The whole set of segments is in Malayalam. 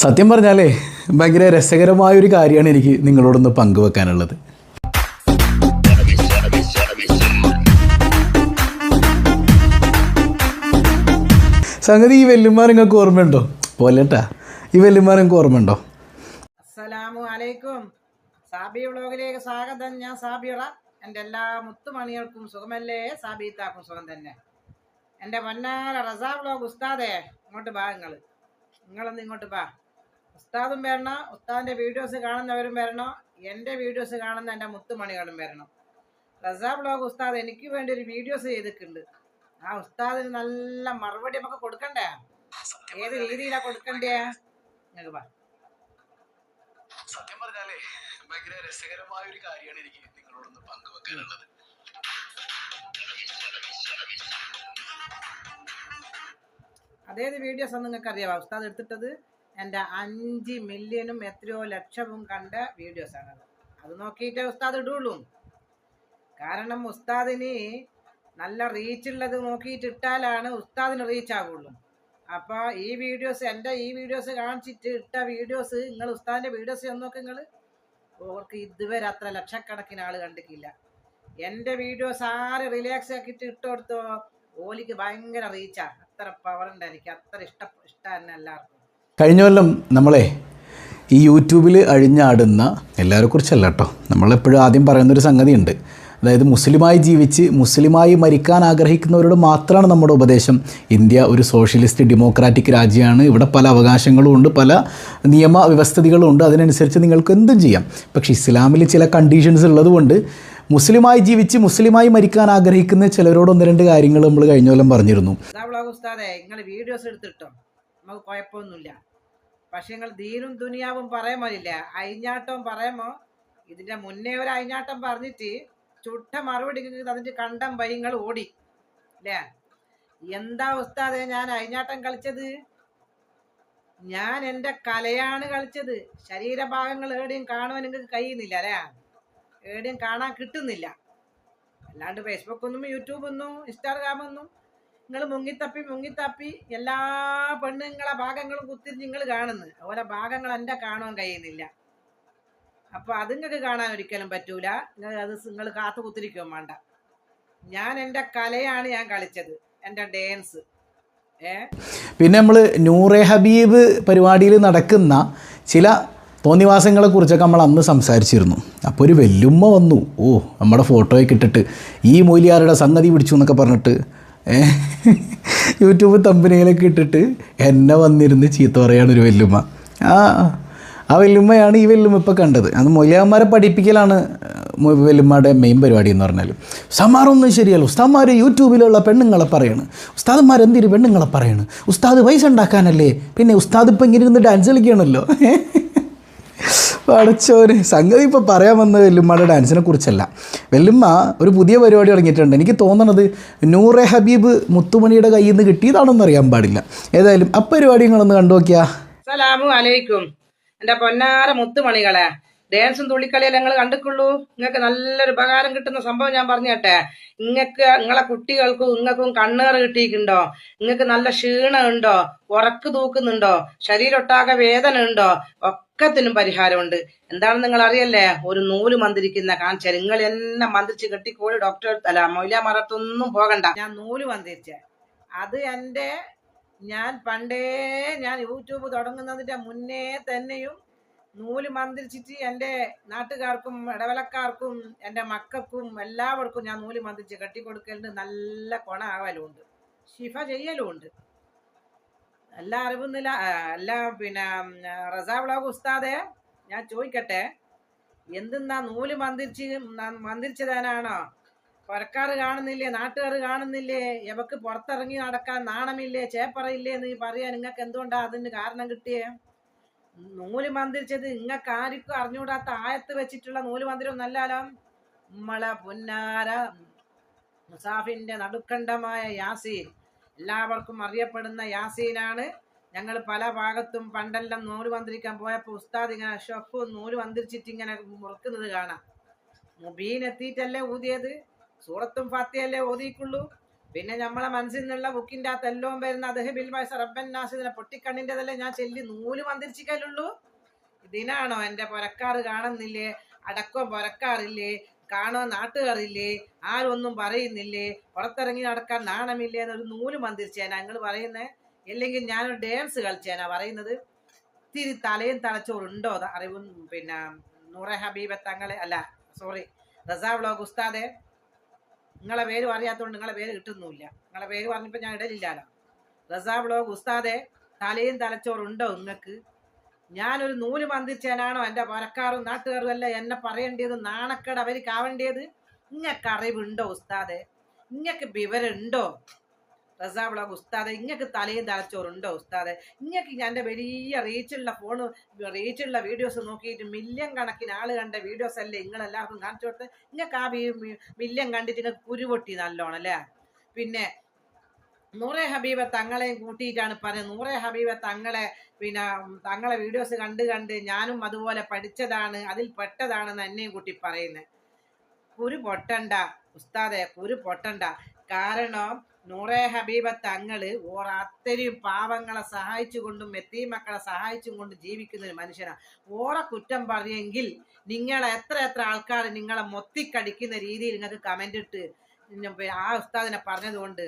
സത്യം പറഞ്ഞാലേ ഭയങ്കര രസകരമായ ഒരു കാര്യമാണ് എനിക്ക് നിങ്ങളോടൊന്ന് പങ്കുവെക്കാനുള്ളത്. സംഗതി ഈ വെല്ലുമാർ നിങ്ങൾക്ക് ഓർമ്മയുണ്ടോ? പോലെട്ടാ. ഈ വെല്ലുമാർ നിങ്ങൾക്ക് ഓർമ്മയുണ്ടോ? അസ്സലാമു അലൈക്കും. സാബി വ്ളോഗിലേക്ക് സ്വാഗതം. ഞാൻ സാബിയുടെ. എന്റെ എല്ലാ മുത്തുമണികൾക്കും സുഖമല്ലേ? സാബിത്താക്കും സുഖം തന്നെ. എന്റെ പൊന്നാല റസാ വ്ളോഗ് ഉസ്താദേ ഇങ്ങോട്ട് പാ നിങ്ങൾ നിങ്ങളൊന്ന് ഇങ്ങോട്ട് ബാ ഉസ്താദും വരണം ഉസ്താദിന്റെ വീഡിയോസ് കാണുന്നവരും വരണം എന്റെ വീഡിയോസ് കാണുന്ന എന്റെ മുത്തുമണികളും വരണം. റസാ ബ്ലോഗ് ഉസ്താദ് എനിക്ക് വേണ്ടി ഒരു വീഡിയോസ് ചെയ്തിട്ടുണ്ട്. ആ ഉസ്താദിന് നല്ല മറുപടി നമുക്ക് കൊടുക്കണ്ടേ? ഏത് രീതിയിലാ കൊടുക്കണ്ടേ? നിങ്ങൾക്ക് പറ. സത്യം പറഞ്ഞാലേ ഭയങ്കര രസകരമായ ഒരു കാര്യമാണ് എനിക്ക് നിങ്ങളോടൊന്ന് പങ്കുവെക്കാനുള്ളത്. അതേത് വീഡിയോസ് നിങ്ങൾക്ക് അറിയാവോ? ഉസ്താദ് എടുത്തിട്ടത്? എന്റെ അഞ്ച് മില്യനും എത്രയോ ലക്ഷവും കണ്ട വീഡിയോസ് അത് നോക്കിയിട്ടേ ഉസ്താദ് ഇടുള്ളൂ. കാരണം ഉസ്താദിന് നല്ല റീച്ച് ഉള്ളത് നോക്കിയിട്ട് ഇട്ടാലാണ് ഉസ്താദിന് റീച്ച് ആകുള്ളൂ അപ്പോൾ ഈ വീഡിയോസ് എന്റെ ഈ വീഡിയോസ് കാണിച്ചിട്ട് ഇട്ട വീഡിയോസ് നിങ്ങൾ ഉസ്താദിന്റെ വീഡിയോസ് ഒന്നൊക്കെ നിങ്ങൾ ഓർക്ക് ഇതുവരെ അത്ര ലക്ഷക്കണക്കിന് ആൾ കണ്ടിട്ടില്ല. എന്റെ വീഡിയോസ് ആര് റിലാക്സ് ആക്കിയിട്ട് ഇട്ട് കൊടുത്തോ ഓലിക്ക് ഭയങ്കര റീച്ചാ അത്ര പവർ ഉണ്ട് എനിക്ക്. അത്ര ഇഷ്ട ഇഷ്ടമാണ് എല്ലാവർക്കും. കഴിഞ്ഞ കൊല്ലം നമ്മളെ ഈ യൂട്യൂബിൽ അഴിഞ്ഞാടുന്ന എല്ലാവരെ കുറിച്ചല്ല കേട്ടോ നമ്മളെപ്പോഴും ആദ്യം പറയുന്നൊരു സംഗതിയുണ്ട്. അതായത് മുസ്ലിമായി ജീവിച്ച് മുസ്ലിമായി മരിക്കാൻ ആഗ്രഹിക്കുന്നവരോട് മാത്രമാണ് നമ്മുടെ ഉപദേശം. ഇന്ത്യ ഒരു സോഷ്യലിസ്റ്റ് ഡെമോക്രാറ്റിക് രാജ്യമാണ്. ഇവിടെ പല അവകാശങ്ങളും ഉണ്ട് പല നിയമ വ്യവസ്ഥിതികളും ഉണ്ട്. അതിനനുസരിച്ച് നിങ്ങൾക്ക് എന്തും ചെയ്യാം. പക്ഷേ ഇസ്ലാമിൽ ചില കണ്ടീഷൻസ് ഉള്ളതുകൊണ്ട് മുസ്ലിമായി ജീവിച്ച് മുസ്ലിമായി മരിക്കാൻ ആഗ്രഹിക്കുന്ന ചിലരോട് ഒന്ന് രണ്ട് കാര്യങ്ങൾ നമ്മൾ കഴിഞ്ഞ കൊല്ലം പറഞ്ഞിരുന്നു. വീഡിയോസ് എടുത്തിട്ടോ? നമുക്ക് കുഴപ്പമൊന്നുമില്ല. പക്ഷെ നിങ്ങൾ ദീനും ദുനിയാവും പറയുമോലില്ല അയിഞ്ഞാട്ടവും പറയുമോ ഇതിന്റെ മുന്നേ ഒരു അയിഞ്ഞാട്ടം പറഞ്ഞിട്ട് ചുട്ട മറുപടി അതിന്റെ കണ്ടം ഭയങ്ങൾ ഓടി അല്ലേ? എന്താ ഉസ്താദെ ഞാൻ അയിഞ്ഞാട്ടം കളിച്ചത്? ഞാൻ എന്റെ കലയാണ് കളിച്ചത്. ശരീരഭാഗങ്ങൾ എവിടെയും കാണുവാൻ നിങ്ങൾക്ക് കഴിയുന്നില്ല അല്ലേ? എവിടെയും കാണാൻ കിട്ടുന്നില്ല. അല്ലാണ്ട് ഫേസ്ബുക്കൊന്നും യൂട്യൂബൊന്നും യൂട്യൂബ് ഒന്നും ഇൻസ്റ്റാഗ്രാം ഒന്നും നിങ്ങൾ മുങ്ങിത്തപ്പി മുങ്ങിത്തപ്പി എല്ലാ പെണ്ണുങ്ങളെ ഭാഗങ്ങളും കുത്തി നിങ്ങൾ കാണുന്നു. അതുപോലെ ഭാഗങ്ങൾ എന്റെ കാണാൻ കഴിയുന്നില്ല. അപ്പൊ അത് നിങ്ങൾക്ക് കാണാൻ ഒരിക്കലും പറ്റൂല. നിങ്ങൾ അത് നിങ്ങൾ കാത്തു കുത്തിരിക്കുകയും വേണ്ട. ഞാൻ എന്റെ കലയാണ് ഞാൻ കളിച്ചത്. എന്റെ ഡാൻസ്. പിന്നെ നമ്മൾ നൂറെ ഹബീബ് പരിപാടിയിൽ നടക്കുന്ന ചില തോന്നിവാസങ്ങളെ കുറിച്ചൊക്കെ നമ്മൾ അന്ന് സംസാരിച്ചിരുന്നു. അപ്പോൾ ഒരു വെല്ലുമ്മ വന്നു. ഓ നമ്മുടെ ഫോട്ടോയൊക്കെ ഇട്ടിട്ട് ഈ മൂലിയാരുടെ സംഗതി പിടിച്ചു എന്നൊക്കെ പറഞ്ഞിട്ട് യൂട്യൂബ് തമ്പനിയിലൊക്കെ ഇട്ടിട്ട് എന്നെ വന്നിരുന്ന് ചീത്ത പറയാണ് ഒരു വെല്ലുമ്മ. ആ ആ വെല്ലുമ്മയാണ് ഈ വെല്ലുമ്മ ഇപ്പോൾ കണ്ടത്. അത് മൊലിയാന്മാരെ പഠിപ്പിക്കലാണ് വെല്ലുമ്മയുടെ മെയിൻ പരിപാടി എന്ന് പറഞ്ഞാൽ. ഉസ്താമാരൊന്നും ശരിയല്ല. ഉസ്താദ്മാർ യൂട്യൂബിലുള്ള പെണ്ണുങ്ങളെ പറയണ്. ഉസ്താദ്മാർ എന്തിനു പെണ്ണുങ്ങളെ പറയണ്? ഉസ്താദ് പൈസ ഉണ്ടാക്കാനല്ലേ? പിന്നെ ഉസ്താദ് ഇപ്പം ഇങ്ങനെ ഇരുന്ന് ഡാൻസ് കളിക്കുകയാണല്ലോ. പടച്ചോര് സംഗതി ഇപ്പോൾ പറയാൻ വന്ന വെല്ലുമ്മയുടെ ഡാൻസിനെ കുറിച്ചല്ല. വെല്ലുമ്മ ഒരു പുതിയ പരിപാടി തുടങ്ങിയിട്ടുണ്ട്. എനിക്ക് തോന്നണത് നൂറെ ഹബീബ് മുത്തുമണിയുടെ കയ്യിൽ നിന്ന് കിട്ടിയതാണെന്ന് അറിയാൻ പാടില്ല. ഏതായാലും ആ പരിപാടി നിങ്ങളൊന്ന് കണ്ടു നോക്കിയാ. സലാമു അലൈക്കും. എന്റെ പൊന്നാര മുത്തുമണികളെ. ഡാൻസും തുള്ളിക്കളിയെല്ലാം നിങ്ങൾ കണ്ടിട്ടുള്ളൂ. നിങ്ങൾക്ക് നല്ലൊരു ഉപകാരം കിട്ടുന്ന സംഭവം ഞാൻ പറഞ്ഞട്ടെ നിങ്ങൾക്ക് നിങ്ങളെ കുട്ടികൾക്കും നിങ്ങൾക്കും കണ്ണേറ് കിട്ടിയിട്ടുണ്ടോ? നിങ്ങൾക്ക് നല്ല ക്ഷീണമുണ്ടോ? ഉറക്ക് തൂക്കുന്നുണ്ടോ? ശരീരൊട്ടാകെ വേദന ഉണ്ടോ ഒക്കത്തിനും പരിഹാരമുണ്ട്. എന്താണെന്ന് നിങ്ങൾ അറിയല്ലേ ഒരു നൂൽ മന്ത്രിക്കുന്ന കാണിച്ച നിങ്ങൾ എന്നെ മന്ത്രിച്ച് കെട്ടിക്കോളി ഡോക്ടർ അല്ല മൊയിലാമറത്തൊന്നും പോകണ്ട. ഞാൻ നൂൽ മന്ത്രിച്ച. അത് എന്റെ ഞാൻ പണ്ടേ ഞാൻ യൂട്യൂബ് തുടങ്ങുന്നതിന്റെ മുന്നേ തന്നെയും നൂൽ മന്ത്രിച്ചിട്ട് എന്റെ നാട്ടുകാർക്കും ഇടവലക്കാർക്കും എന്റെ മക്കൾക്കും എല്ലാവർക്കും ഞാൻ നൂൽ മന്ത്രിച്ച് കെട്ടിക്കൊടുക്കലുണ്ട് നല്ല കൊണ ആവലുണ്ട് ശിഫ ചെയ്യലുമുണ്ട്. എല്ലാ അറിവുന്നില്ല അല്ല പിന്നെ റസാ വ്ളോഗ് ഉസ്താദെ ഞാൻ ചോദിക്കട്ടെ എന്തെന്നാ നൂൽ മന്ത്രിച്ച് മന്ത്രിച്ചതാനാണോ? പുരക്കാർ കാണുന്നില്ലേ നാട്ടുകാർ കാണുന്നില്ലേ എവക്ക് പുറത്തിറങ്ങി നടക്കാൻ നാണമില്ലേ ചേപ്പറയില്ലേ എന്ന് പറയാൻ നിങ്ങൾക്ക് എന്തുകൊണ്ടാ അതിന് കാരണം കിട്ടിയേ? നൂൽ മന്ത്രിച്ചത് നിങ്ങൾക്ക് ആർക്കും അറിഞ്ഞുകൂടാത്ത ആയത്ത് വെച്ചിട്ടുള്ള നൂൽ മന്ദിരം നല്ലാലോ നമ്മളെ പൊന്നാര മുസാഫിന്റെ നടുക്കണ്ടമായ യാസീൻ. എല്ലാവർക്കും അറിയപ്പെടുന്ന യാസീനാണ്. ഞങ്ങൾ പല ഭാഗത്തും പണ്ടെല്ലാം നൂൽ വന്തിരിക്കാൻ പോയപ്പോൾ ഉസ്താദ് ഇങ്ങനെ ഷൊഫ് നൂൽ വന്തിരിച്ചിട്ട് ഇങ്ങനെ മുറുക്കുന്നത് കാണാം. മുബീൻ എത്തിയിട്ടല്ലേ ഊതിയത്? സൂറത്തും ഫാത്തിയല്ലേ ഓതിക്കുള്ളൂ പിന്നെ നമ്മളെ മനസ്സിൽ നിന്നുള്ള ബുക്കിന്റെ അകത്ത് എല്ലാം വരുന്ന അദ്ദേഹം റബ്ബൻ നാസിദിനെ പൊട്ടിക്കണ്ണിന്റെതല്ലേ ഞാൻ ചെല്ലി നൂൽ വന്തിരിച്ചിക്കലുള്ളൂ ഇതിനാണോ എന്റെ പൊരക്കാറ് കാണുന്നില്ലേ? അടക്കം പൊരക്കാറില്ലേ? കാണാൻ നാട്ടുകാരില്ലേ? ആരൊന്നും പറയുന്നില്ലേ? പുറത്തിറങ്ങി നടക്കാൻ നാണമില്ലേ എന്നൊരു നൂൽ മന്ത്രിച്ചേനാ. നിങ്ങൾ പറയുന്നേ? അല്ലെങ്കിൽ ഞാനൊരു ഡാൻസ് കളിച്ചേനാ പറയുന്നത്. ഇത്തിരി തലയും തലച്ചോറുണ്ടോ അറിവും പിന്നെ നൂറെ ഹബീബ തങ്ങളെ അല്ല സോറി റസാ വ്ളോഗ് ഉസ്താദെ. നിങ്ങളെ പേര് അറിയാത്തതുകൊണ്ട് നിങ്ങളെ പേര് കിട്ടുന്നുമില്ല നിങ്ങളെ പേര് പറഞ്ഞപ്പോൾ ഞാൻ ഇടലില്ലല്ലോ റസാ വ്ളോഗ് ഉസ്താദെ തലയും തലച്ചോറുണ്ടോ നിങ്ങൾക്ക് ഞാനൊരു നൂൽ മന്ദിച്ചേനാണോ എന്റെ പരക്കാരും നാട്ടുകാരും അല്ല എന്നെ പറയേണ്ടത്? നാണക്കേട് അവർക്കാവേണ്ടത് ഇങ്ങക്ക് അറിവുണ്ടോ ഉസ്താദെ? ഇങ്ങക്ക് വിവരമുണ്ടോ? റസാ വ്ളോഗ് ഉസ്താദെ ഇങ്ങക്ക് തലയും തലച്ചോറുണ്ടോ ഉസ്താദെ? ഇങ്ങക്ക് എന്റെ വലിയ റീച്ചുള്ള ഫോൺ റീച്ചുള്ള വീഡിയോസ് നോക്കിയിട്ട് മില്യൺ കണക്കിന് ആൾ കണ്ട വീഡിയോസ് അല്ലേ നിങ്ങളെല്ലാവർക്കും കാണിച്ചു കൊടുത്ത് ഇങ്ങക്ക് ആ മില്യൺ കണ്ടിട്ട് നിങ്ങൾക്ക് കുരുപൊട്ടി നല്ലോണം അല്ലേ? പിന്നെ നൂറെ ഹബീബ തങ്ങളെയും കൂട്ടിയിട്ടാണ് പറയുന്നത്. നൂറെ ഹബീബ തങ്ങളെ പിന്നെ തങ്ങളെ വീഡിയോസ് കണ്ട് കണ്ട് ഞാനും അതുപോലെ പഠിച്ചതാണ് അതിൽ പെട്ടതാണെന്ന് എന്നെയും കൂട്ടി പറയുന്നത്. കുരു പൊട്ടണ്ട ഉസ്താദെ കുരു പൊട്ടണ്ട. കാരണം നൂറെ ഹബീബ തങ്ങൾ ഓർ അത്രയും പാവങ്ങളെ സഹായിച്ചുകൊണ്ടും എത്തീ മക്കളെ സഹായിച്ചും കൊണ്ട് ജീവിക്കുന്ന ഒരു മനുഷ്യനാണ് ഓറെ കുറ്റം പറഞ്ഞെങ്കിൽ നിങ്ങളെ എത്ര എത്ര ആൾക്കാർ നിങ്ങളെ മൊത്തിക്കടിക്കുന്ന രീതിയിൽ നിങ്ങൾക്ക് കമന്റ് ഇട്ട് ആ ഉസ്താദിനെ പറഞ്ഞതുകൊണ്ട്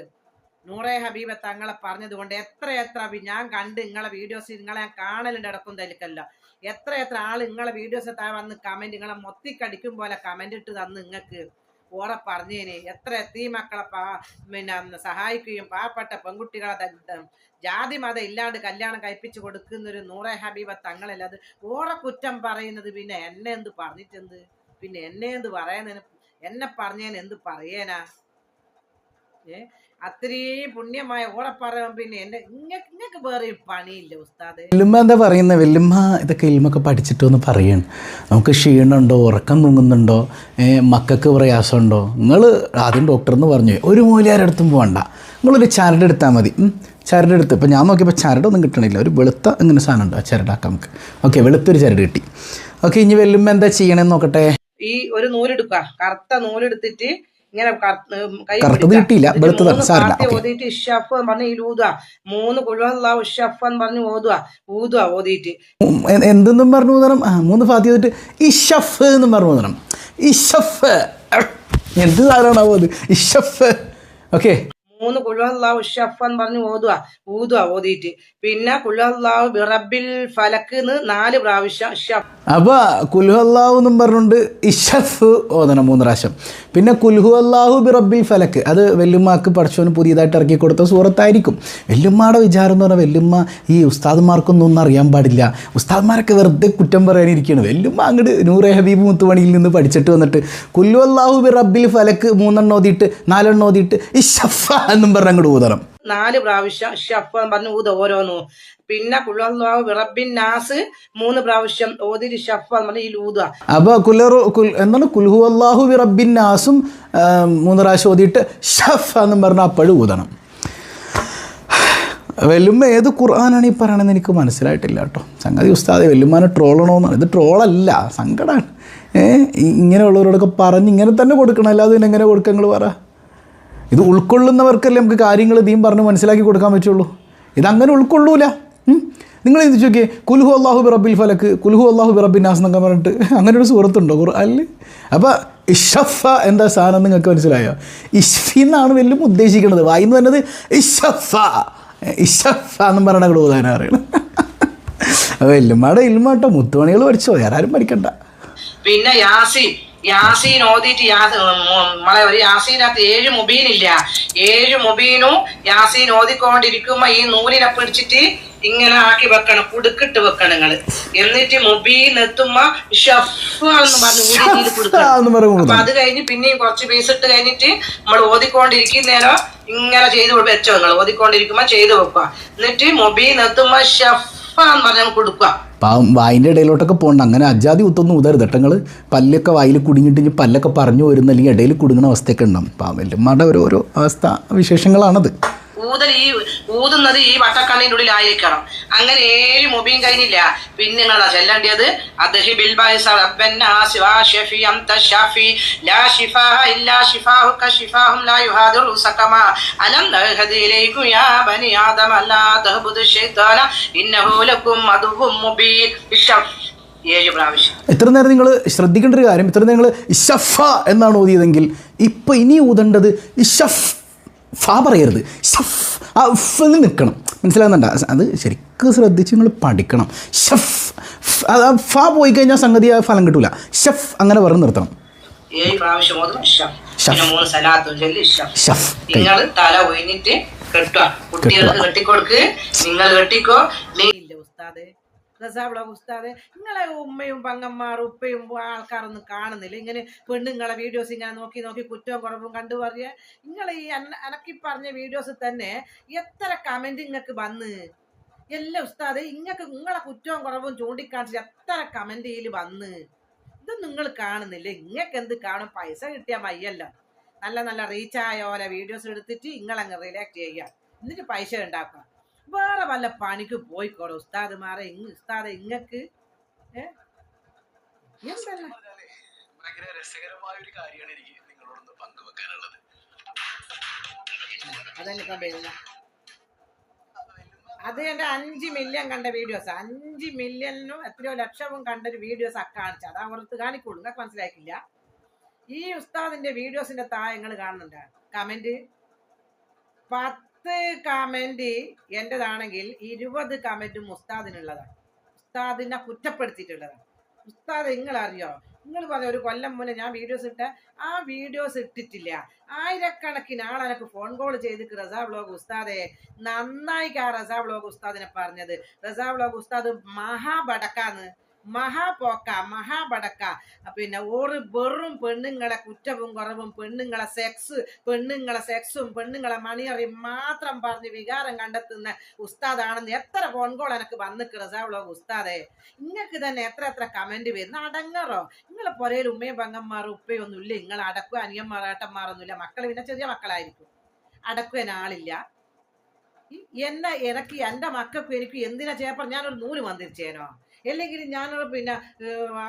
നൂറെ ഹബീബ തങ്ങളെ പറഞ്ഞതുകൊണ്ട് എത്ര എത്ര ഞാൻ കണ്ട് നിങ്ങളെ വീഡിയോസ് നിങ്ങളെ ഞാൻ കാണലുണ്ട് ഇടക്കും തലിക്കല്ല എത്ര എത്ര ആൾ നിങ്ങളെ വീഡിയോസ് താഴെ വന്ന് കമന്റ് നിങ്ങളെ മൊത്തിക്കടിക്കും പോലെ കമന്റ് ഇട്ട് തന്ന് നിങ്ങൾക്ക് ഓറെ പറഞ്ഞേന്. എത്ര എത്തീ മക്കളെ പാ പിന്നെ സഹായിക്കുകയും പാവപ്പെട്ട പെൺകുട്ടികളെ ജാതി മതം ഇല്ലാണ്ട് കല്യാണം കഴിപ്പിച്ചു കൊടുക്കുന്ന ഒരു നൂറെ ഹബീബ തങ്ങളല്ല അത്? ഓറെ കുറ്റം പറയുന്നത് പിന്നെ എന്നെ എന്ത് പറഞ്ഞിട്ടെന്ത്? പിന്നെ എന്നെ എന്ത് പറയുന്നതിന് എന്നെ പറഞ്ഞതിന് എന്ത് പറയേനാ? ഏ? അത്രയും പുണ്യമായ പറയാൻ പിന്നെ എന്നെ ഇങ്ങക്ക് ഇങ്ങക്ക് വേറെ പണിയില്ല ഉസ്താദ്. വെല്ലുമ്മ എന്താ പറയുന്നത് വെല്ലുമ്മ ഇതൊക്കെ ഇൽമൊക്കെ പഠിച്ചിട്ട് ഒന്ന് പറയണം. നമുക്ക് ക്ഷീണമുണ്ടോ? ഉറക്കം തൂങ്ങുന്നുണ്ടോ? മക്കൾക്ക് പ്രയാസമുണ്ടോ? നിങ്ങൾ ആദ്യം ഡോക്ടർ എന്ന് പറഞ്ഞു. ഒരു മൂലിയാരടുത്തും പോകണ്ട നിങ്ങളൊരു ചരട് എടുത്താൽ മതി. ചരട് എടുത്ത്. ഇപ്പം ഞാൻ നോക്കിയപ്പോൾ ചരടൊന്നും കിട്ടണില്ല. ഒരു വെളുത്ത ഇങ്ങനെ സാധനം ഉണ്ട്? ആ ചരടാക്കാം നമുക്ക്. ഓക്കെ വെളുത്തൊരു ചരട് കിട്ടി. ഓക്കെ ഇനി വെല്ലുമ്മ എന്താ ചെയ്യണമെന്ന് നോക്കട്ടെ? ഈ ഒരു നൂലെടുക്കുക കറുത്ത നൂലെടുത്തിട്ട് ഇങ്ങനെ കറുത്തത്. കിട്ടിയില്ല, വെളുത്തതാണ്. ഓതിയിട്ട് ഇഷാഫ് എന്ന് പറഞ്ഞ് ഊതുക മൂന്ന് കുഴുവല്ല ഇഷഫ് എന്ന് പറഞ്ഞ് ഓതുക ഊതുക ഓതിയിട്ട് എന്തെന്നും പറഞ്ഞു ഊതണം? മൂന്ന് ഫാത്തി ഓതിട്ട് ഇഷഫ് എന്നും പറഞ്ഞു ഊതണം. ഇഷഫ്. എന്ത് സാധനമാണാവോ അത്? ഇഷഫ്. ഓക്കെ. മൂന്ന് കുഴുവല്ലാവ് ഷഫ് എന്ന് പറഞ്ഞ് ഓതുക ഊതുക ഓതിയിട്ട്. പിന്നെ കുഴുവല്ലാവ് ബിറബിൽ ഫലക്ക് നാല് പ്രാവശ്യം ഷഫ്. അപ്പോൾ കുൽഹു എന്നും പറഞ്ഞുകൊണ്ട് ഇഷഫ് ഓതണം മൂന്ന് പ്രാവശ്യം. പിന്നെ കുൽഹു അള്ളാഹു ബിറബിൽ ഫലക്ക് അത് വെല്ലുമ്മക്ക് പഠിച്ചവന് പുതിയതായിട്ട് ഇറക്കി കൊടുത്ത സൂറത്തായിരിക്കും. വെല്ലുമ്മയുടെ വിചാരം എന്ന് പറഞ്ഞാൽ വെല്ലുമ്മ ഈ ഉസ്താദ്മാർക്കൊന്നും ഒന്നും അറിയാൻ പാടില്ല. ഉസ്താദ്മാരൊക്കെ വെറുതെ കുറ്റം പറയാനിരിക്കുകയാണ് വെല്ലുമ്മ അങ്ങോട്ട് നൂറെ ഹബീബ് മുത്തുമണിയിൽ നിന്ന് പഠിച്ചിട്ട് വന്നിട്ട് കുല്ലു അള്ളാഹു ബിറബിൽ ഫലക്ക് മൂന്നെണ്ണം ഓതിയിട്ട് നാലെണ്ണം ഓതിയിട്ട് ഇഷഫ എന്നും പറഞ്ഞ് അങ്ങോട്ട് ഊതണം. നാല് പ്രാവശ്യം ഷഫ് പറഞ്ഞ് ഊത ഓരോന്നു. പിന്നെ കുഴുവല്ലാവ് വിറബിൻ നാസ് മൂന്ന് പ്രാവശ്യം ഓതിരി ഷഫ് പറഞ്ഞ് ഊതുക. അപ്പോൾ കുലറു കുൽ എന്താണ്? കുൽഹു അള്ളാഹു വിറബിൻ നാസും മൂന്ന് പ്രാവശ്യം ഓതിയിട്ട് ഷഫ് എന്നും പറഞ്ഞാൽ അപ്പോഴും ഊതണം. വെല്ലുമ്മ ഏത് ഖുർആനാണ് ഈ പറയണതെന്ന് എനിക്ക് മനസ്സിലായിട്ടില്ല കേട്ടോ. സംഗതി ഉസ്താദ് വെല്ലുമ്മാനെ ട്രോളണമെന്നാണ് ഇത് ട്രോളല്ല സങ്കടമാണ് ഏഹ് ഇങ്ങനെയുള്ളവരോടൊക്കെ പറഞ്ഞ് ഇങ്ങനെ തന്നെ കൊടുക്കണം അല്ലാതെ എങ്ങനെ കൊടുക്കുക നിങ്ങൾ പറ? ഇത് ഉൾക്കൊള്ളുന്നവർക്കല്ലേ നമുക്ക് കാര്യങ്ങൾ ഇതീം പറഞ്ഞ് മനസ്സിലാക്കി കൊടുക്കാൻ പറ്റുള്ളൂ? ഇതങ്ങനെ ഉൾക്കൊള്ളൂല. നിങ്ങൾ എന്ത് നോക്കിയേ കുൽഹു അള്ളാഹു ബിറബിൽ ഫലക്ക് കുൽഹു അള്ളാഹു ബി റബ്ബിൻ നാസ് എന്നൊക്കെ പറഞ്ഞിട്ട് അങ്ങനെ ഒരു സുഹൃത്തുണ്ടോ ഖുർആനിൽ അപ്പോൾ ഇഷഫ എന്താ സാധനം നിങ്ങൾക്ക് മനസ്സിലായോ? ഇഷ്ഫി എന്നാണ് വെല്ലും ഉദ്ദേശിക്കുന്നത് വായിന്ന് പറഞ്ഞത് ഇഷഫ. ഇഷഫ എന്നും പറയണ കൂടെ ഉദാഹരണം അറിയണം അപ്പോൾ എല്ലുമാടെ ഇൽമാട്ടോ മുത്തുമണികൾ പഠിച്ചോ? ആരും പഠിക്കണ്ട. പിന്നെ യാസീൻ. യാസീൻ ഓതിയിട്ട് യാസ് നമ്മളെ ഒരു യാസീനകത്ത് ഏഴ് മുബീൻ ഇല്ല ഏഴ് മുബീനും യാസീൻ ഓതിക്കൊണ്ടിരിക്കുമ്പോ ഈ നൂലിനെ പിടിച്ചിട്ട് ഇങ്ങനെ ആക്കി വെക്കണം കുടുക്കിട്ട് വെക്കണം നിങ്ങൾ. എന്നിട്ട് മുബീൻ എത്തുമ്പോ ഷഫ് എന്ന് പറഞ്ഞ് കൊടുക്കണം. അപ്പൊ അത് കഴിഞ്ഞ് പിന്നെയും കുറച്ച് പീസ് ഇട്ട് കഴിഞ്ഞിട്ട് നമ്മൾ ഓതിക്കൊണ്ടിരിക്കുന്നേരം ഇങ്ങനെ ചെയ്ത് വെച്ചോ നിങ്ങൾ. ഓതിക്കൊണ്ടിരിക്കുമ്പോ ചെയ്ത് വെക്കുക. എന്നിട്ട് മൊബൈൽ എത്തുമ്പോ ഷഫ് കൊടുക്കുക. വായിന്റെ ഇടയിലോട്ടൊക്കെ പോകണ്ട. അങ്ങനെ അജാതി കുത്തൊന്നും ഊതരുത് ഇട്ടങ്ങൾ പല്ലൊക്കെ വായിൽ കുടുങ്ങിയിട്ട് ഇനി പല്ലൊക്കെ പറഞ്ഞു വരുന്ന അല്ലെങ്കിൽ ഇടയിൽ കുടുങ്ങുന്ന അവസ്ഥയൊക്കെ ഉണ്ടാവും. പാവം വല്യമ്മയുടെ ഓരോരോ അവസ്ഥ വിശേഷങ്ങളാണത്. ഊതൽ ഈ ഊതുന്നത് ഈ വട്ടക്കണ്ണിന്റെ ഉള്ളിലായിരിക്കണം. അങ്ങനെ ഏഴ് മൊബീൻ കഴിഞ്ഞില്ല. പിന്നെ നിങ്ങളാ ചെല്ലേണ്ടത് അദ്ഹി ബിൽ ബൈസ റബ്ബന്നാസി വാ ഷഫി അൻത ഷാഫി. ലാ ശിഫാഹ ഇല്ലാ ശിഫാഹുക ശിഫാഹും ലാ യുഹാദിറു സഖമ. അലം നഹദി യാ ബനി ആദം അല്ലാ തഹബുദു ശൈത്താന. ഇന്നഹു ലക്കും അദുവ്വും മുബീൻ. ഇഷഫ് ഇത്ര നേരം നിങ്ങൾ ശ്രദ്ധിക്കേണ്ട ഒരു കാര്യം? ഇത്ര നിങ്ങൾ ഇഷഫ എന്നാണ് ഊതിയതെങ്കിൽ ഇപ്പം ഇനി ഊതേണ്ടത് ഇഷഫ് ഫ പറയരുത്. ഷഫ് ആ എന്ന് നിൽക്കണം മനസ്സിലാകുന്നുണ്ട അത് ശരിക്കും ശ്രദ്ധിച്ച് നിങ്ങൾ പഠിക്കണം. ഷഫ് ഫാ അത് ആ ഫ പോയി കഴിഞ്ഞാൽ സംഗതി ആ ഫലം കിട്ടൂല. ഷഫ് അങ്ങനെ പറഞ്ഞ് നിർത്തണം. ഏഴ് പ്രാവശ്യം ഓതും ഷഫ്. പിന്നെ മൂന്ന് സലാത്തും ചൊല്ലി ഇഷഫ് ഷഫ് നിങ്ങൾ തല ഒഴിഞ്ഞിട്ട് കെട്ടുക. കുട്ടികൾക്ക് കെട്ടിക്കൊടുക്ക്. നിങ്ങൾ കെട്ടിക്കോ. ഇല്ല ഉസ്താദ്. റസാബിള ഉസ്താദ്. നിങ്ങളെ ഉമ്മയും പങ്ങന്മാരും ഉപ്പയും ആൾക്കാരൊന്നും കാണുന്നില്ല. ഇങ്ങനെ പെണ്ണുങ്ങളെ വീഡിയോസ് ഇങ്ങനെ നോക്കി നോക്കി കുറ്റവും കുറവും കണ്ടു പറയുക നിങ്ങൾ ഈ അനക്കി പറഞ്ഞ വീഡിയോസ് തന്നെ എത്ര കമന്റ് ഇങ്ങക്ക് വന്ന്? എല്ലാ ഉസ്താദ് ഇങ്ങക്ക് നിങ്ങളെ കുറ്റവും കുറവും ചൂണ്ടിക്കാണിച്ച് എത്ര കമന്റ് ഇതിൽ വന്ന്? ഇത് നിങ്ങൾ കാണുന്നില്ല. ഇങ്ങക്ക് എന്ത് കാണും? പൈസ കിട്ടിയാൽ മയ്യല്ലോ നല്ല നല്ല റീച്ചായ പോലെ വീഡിയോസ് എടുത്തിട്ട് ഇങ്ങളങ്ങ് റിലാക്ട് ചെയ്യുക. എന്നിട്ട് പൈസ ഉണ്ടാക്കുക. വേറെ വല്ല പണിക്ക് പോയിക്കോളൂ. ഉസ്താദ്മാരെ ഉസ്താദ് ഇങ്ങക്ക്. ഭയങ്കര രസകരമായ ഒരു കാര്യമാണ് എനിക്ക് നിങ്ങളോടൊന്ന് പങ്കുവെക്കാനുള്ളത്. കണ്ടില്ല അത് എന്റെ അഞ്ച് മില്യൺ കണ്ട വീഡിയോസ് അഞ്ച് മില്യണിനും എത്രയോ ലക്ഷവും കണ്ട ഒരു വീഡിയോസ് ആ കാണിച്ചു അത് അവർക്ക് കാണിക്കുള്ളൂ നിങ്ങൾക്ക് മനസ്സിലാക്കില്ല ഈ ഉസ്താദിന്റെ വീഡിയോസിന്റെ താഴെ നിങ്ങൾ കാണുന്നുണ്ട്. കമന്റ് പത്ത് കമന്റ് എന്റേതാണെങ്കിൽ ഇരുപത് കമന്റ് ഉസ്താദിനുള്ളതാണ്. ഉസ്താദിനെ കുറ്റപ്പെടുത്തിയിട്ടുള്ളതാണ്. ഉസ്താദ് നിങ്ങൾ അറിയോ നിങ്ങൾ പറഞ്ഞ ഒരു കൊല്ലം മുന്നേ ഞാൻ വീഡിയോസ് ഇട്ട ആ വീഡിയോസ് ഇട്ടിട്ടില്ല. ആയിരക്കണക്കിന് ആളെനക്ക് ഫോൺ കോൾ ചെയ്തിട്ട് റസാ ബ്ലോഗ് ഉസ്താദെ നന്നായിക്ക് ആ റസാ ബ്ലോഗ് ഉസ്താദിനെ പറഞ്ഞത്. റസാ ബ്ലോഗ് ഉസ്താദ് മഹാബടക്കാന്ന് മഹാപോക്ക മഹാപടക്ക. പിന്നെ ഒരു വെറും പെണ്ണുങ്ങളെ കുറ്റവും കുറവും പെണ്ണുങ്ങളെ സെക്സ് പെണ്ണുങ്ങളെ സെക്സും പെണ്ണുങ്ങളെ മണിയറി മാത്രം പറഞ്ഞ് വികാരം കണ്ടെത്തുന്ന ഉസ്താദാണെന്ന് എത്ര ഫോൺ കോൾ എനിക്ക് വന്നിക്ക് സാവളോ ഉസ്താദേ. നിങ്ങൾക്ക് തന്നെ എത്ര എത്ര കമന്റ് വരുന്ന. അടങ്ങറോ? നിങ്ങളെ പുരയിൽ ഉമ്മയും പങ്കന്മാരും ഉപ്പയൊന്നും ഇല്ല. നിങ്ങൾ അടക്കുക അനിയന്മാർ ഏട്ടന്മാരൊന്നുമില്ല മക്കൾ പിന്നെ ചെറിയ മക്കളായിരിക്കും. അടക്കുവാൻ ആളില്ല. എന്നെ ഇറക്കി എന്റെ മക്കൾക്ക് എനിക്ക് എന്തിനാ ചേപ്പർ ഞാനൊരു നൂൽ മന്ദിരിച്ചേനോ അല്ലെങ്കിൽ ഞാൻ പിന്നെ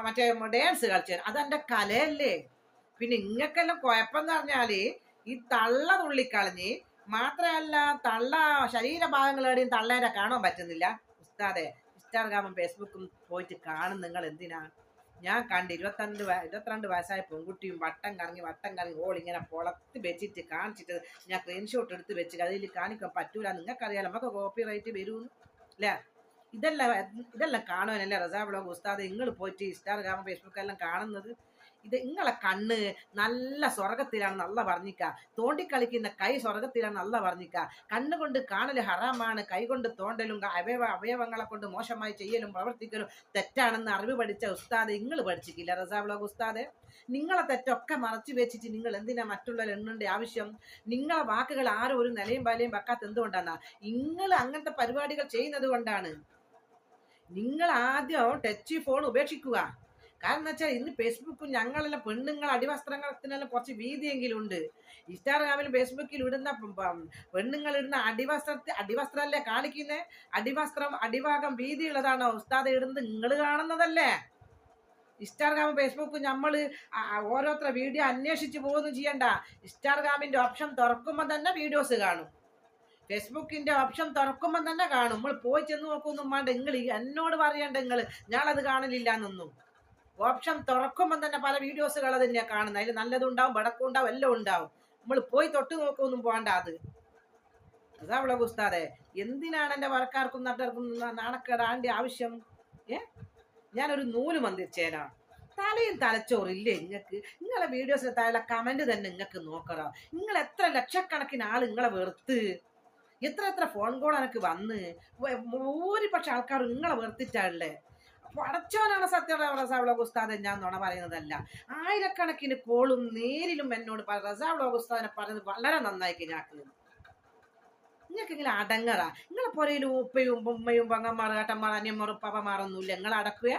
മറ്റേ ഡാൻസ് കളിച്ചു അതെന്റെ കലയല്ലേ. പിന്നെ ഇങ്ങക്കെല്ലാം കുഴപ്പമെന്ന് പറഞ്ഞാൽ ഈ തള്ള തുള്ളിക്കളഞ്ഞ് മാത്രമല്ല തള്ള ശരീരഭാഗങ്ങളെവിടെയും തള്ളേനെ കാണാൻ പറ്റുന്നില്ല. ഉസ്താദെ ഇൻസ്റ്റാഗ്രാമും ഫേസ്ബുക്കും പോയിട്ട് കാണും നിങ്ങൾ എന്തിനാ ഞാൻ കണ്ട് ഇരുപത്തിരണ്ട് ഇരുപത്തിരണ്ട് വയസ്സായ പെൺകുട്ടിയും വട്ടം കറങ്ങി വട്ടം കറങ്ങി ഓൾ ഇങ്ങനെ പൊളത്ത് വെച്ചിട്ട് കാണിച്ചിട്ട് ഞാൻ സ്ക്രീൻഷോട്ട് എടുത്ത് വെച്ച് അതിൽ കാണിക്കാൻ പറ്റൂല നിങ്ങൾക്കറിയാലോ നമുക്ക് കോപ്പി റൈറ്റ് വരുമെന്ന് അല്ലേ ഇതെല്ലാം ഇതെല്ലാം കാണുവാനല്ലേ റസാ ബ്ലോഗ് ഉസ്താദ്? നിങ്ങൾ പോയിട്ട് ഇൻസ്റ്റാഗ്രാം ഫേസ്ബുക്ക് എല്ലാം കാണുന്നത് ഇത് നിങ്ങളെ കണ്ണ് നല്ല സ്വർഗത്തിലാണ് നല്ല പറഞ്ഞിക്ക തോണ്ടിക്കളിക്കുന്ന കൈ സ്വർഗത്തിലാണ് നല്ല പറഞ്ഞിക്ക കണ്ണുകൊണ്ട് കാണൽ ഹറാമാണ് കൈ കൊണ്ട് തോണ്ടലും അവയവ അവയവങ്ങളെ കൊണ്ട് മോശമായി ചെയ്യലും പ്രവർത്തിക്കലും തെറ്റാണെന്ന് അറിവ് പഠിച്ച ഉസ്താദ് നിങ്ങൾ പഠിച്ചിട്ടില്ല റസാ ബ്ലോഗ് ഉസ്താദ്. നിങ്ങളെ തെറ്റൊക്കെ മറച്ചു വെച്ചിട്ട് നിങ്ങൾ എന്തിനാ മറ്റുള്ള എണ്ണേണ്ട ആവശ്യം? നിങ്ങളെ വാക്കുകൾ ആരും ഒരു നിലയും വലയും വെക്കാത്ത എന്തുകൊണ്ടാണ് നിങ്ങൾ അങ്ങനത്തെ പരിപാടികൾ ചെയ്യുന്നത് കൊണ്ടാണ്. നിങ്ങൾ ആദ്യം ടച്ച് ഫോൺ ഉപേക്ഷിക്കുക. കാരണം വെച്ചാൽ ഇന്ന് ഫേസ്ബുക്കും ഞങ്ങളെല്ലാം പെണ്ണുങ്ങൾ അടിവസ്ത്രത്തിനെല്ലാം കുറച്ച് വീതിയെങ്കിലും ഉണ്ട്. ഇൻസ്റ്റാഗ്രാമിലും ഫേസ്ബുക്കിൽ ഇടുന്ന പെണ്ണുങ്ങൾ ഇടുന്ന അടിവസ്ത്രത്തെ അടിവസ്ത്രമല്ലേ കാണിക്കുന്നത് അടിവസ്ത്രം അടിഭാഗം വീതിയുള്ളതാണോ? ഉസ്താദ് ഇടുന്നത് നിങ്ങൾ കാണുന്നതല്ലേ? ഇൻസ്റ്റാഗ്രാമും ഫേസ്ബുക്കും നമ്മൾ ഓരോരുത്തർ വീഡിയോ അന്വേഷിച്ച് പോകുന്നു ചെയ്യണ്ട. ഇൻസ്റ്റാഗ്രാമിന്റെ ഓപ്ഷൻ തുറക്കുമ്പോൾ തന്നെ വീഡിയോസ് കാണും. ഫേസ്ബുക്കിന്റെ ഓപ്ഷൻ തുറക്കുമ്പോൾ തന്നെ കാണും. നമ്മൾ പോയി ചെന്ന് നോക്കൊന്നും വേണ്ട നിങ്ങൾ എന്നോട് പറയണ്ട നിങ്ങൾ ഞാനത് കാണലില്ല എന്നൊന്നും ഓപ്ഷൻ തുറക്കുമ്പോൾ തന്നെ പല വീഡിയോസുകൾ തന്നെയാണ് കാണുന്നത് അതിൽ നല്ലതുണ്ടാവും വടക്കും ഉണ്ടാവും എല്ലാം ഉണ്ടാവും. നമ്മൾ പോയി തൊട്ട് നോക്കൊന്നും പോകണ്ട അത്. അതാ അവളെ ഉസ്താദെ. എന്തിനാണ് എന്റെ വർക്കാർക്കും നട്ടർക്കും നാണക്കേടാണ്ട് ആവശ്യം? ഏ? ഞാനൊരു നൂൽ മന്ദിച്ചേനാ തലയും തലച്ചോറില്ലേ നിങ്ങൾക്ക് നിങ്ങളെ വീഡിയോസിന് താഴെ കമന്റ് തന്നെ നിങ്ങൾക്ക് നോക്കണം. നിങ്ങൾ എത്ര ലക്ഷക്കണക്കിന് ആൾ നിങ്ങളെ വെറുത്ത്? എത്ര എത്ര ഫോൺ കോൾ എനിക്ക് വന്ന് ഭൂരിപക്ഷം ആൾക്കാർ നിങ്ങളെ വെറുത്തിട്ടാണല്ലേ? പടച്ചവനാണ് സത്യം റസാവ്ലോഗ് ഉസ്താദ് ഞാൻ നുണ പറയുന്നതല്ല. ആയിരക്കണക്കിന് കോളും നേരിലും എന്നോട് റസാവ്ലോഗ് ഉസ്താദിനെ പറഞ്ഞത് വളരെ നന്നായി നിങ്ങൾക്ക് ഇങ്ങനെ അടങ്ങറ? നിങ്ങളെ പുരയിലും ഉപ്പയും ഉമ്മയും പങ്ങന്മാർ ഏട്ടന്മാർ അനിയന്മാർ പപ്പമാരൊന്നുമില്ല നിങ്ങൾ അടക്കുക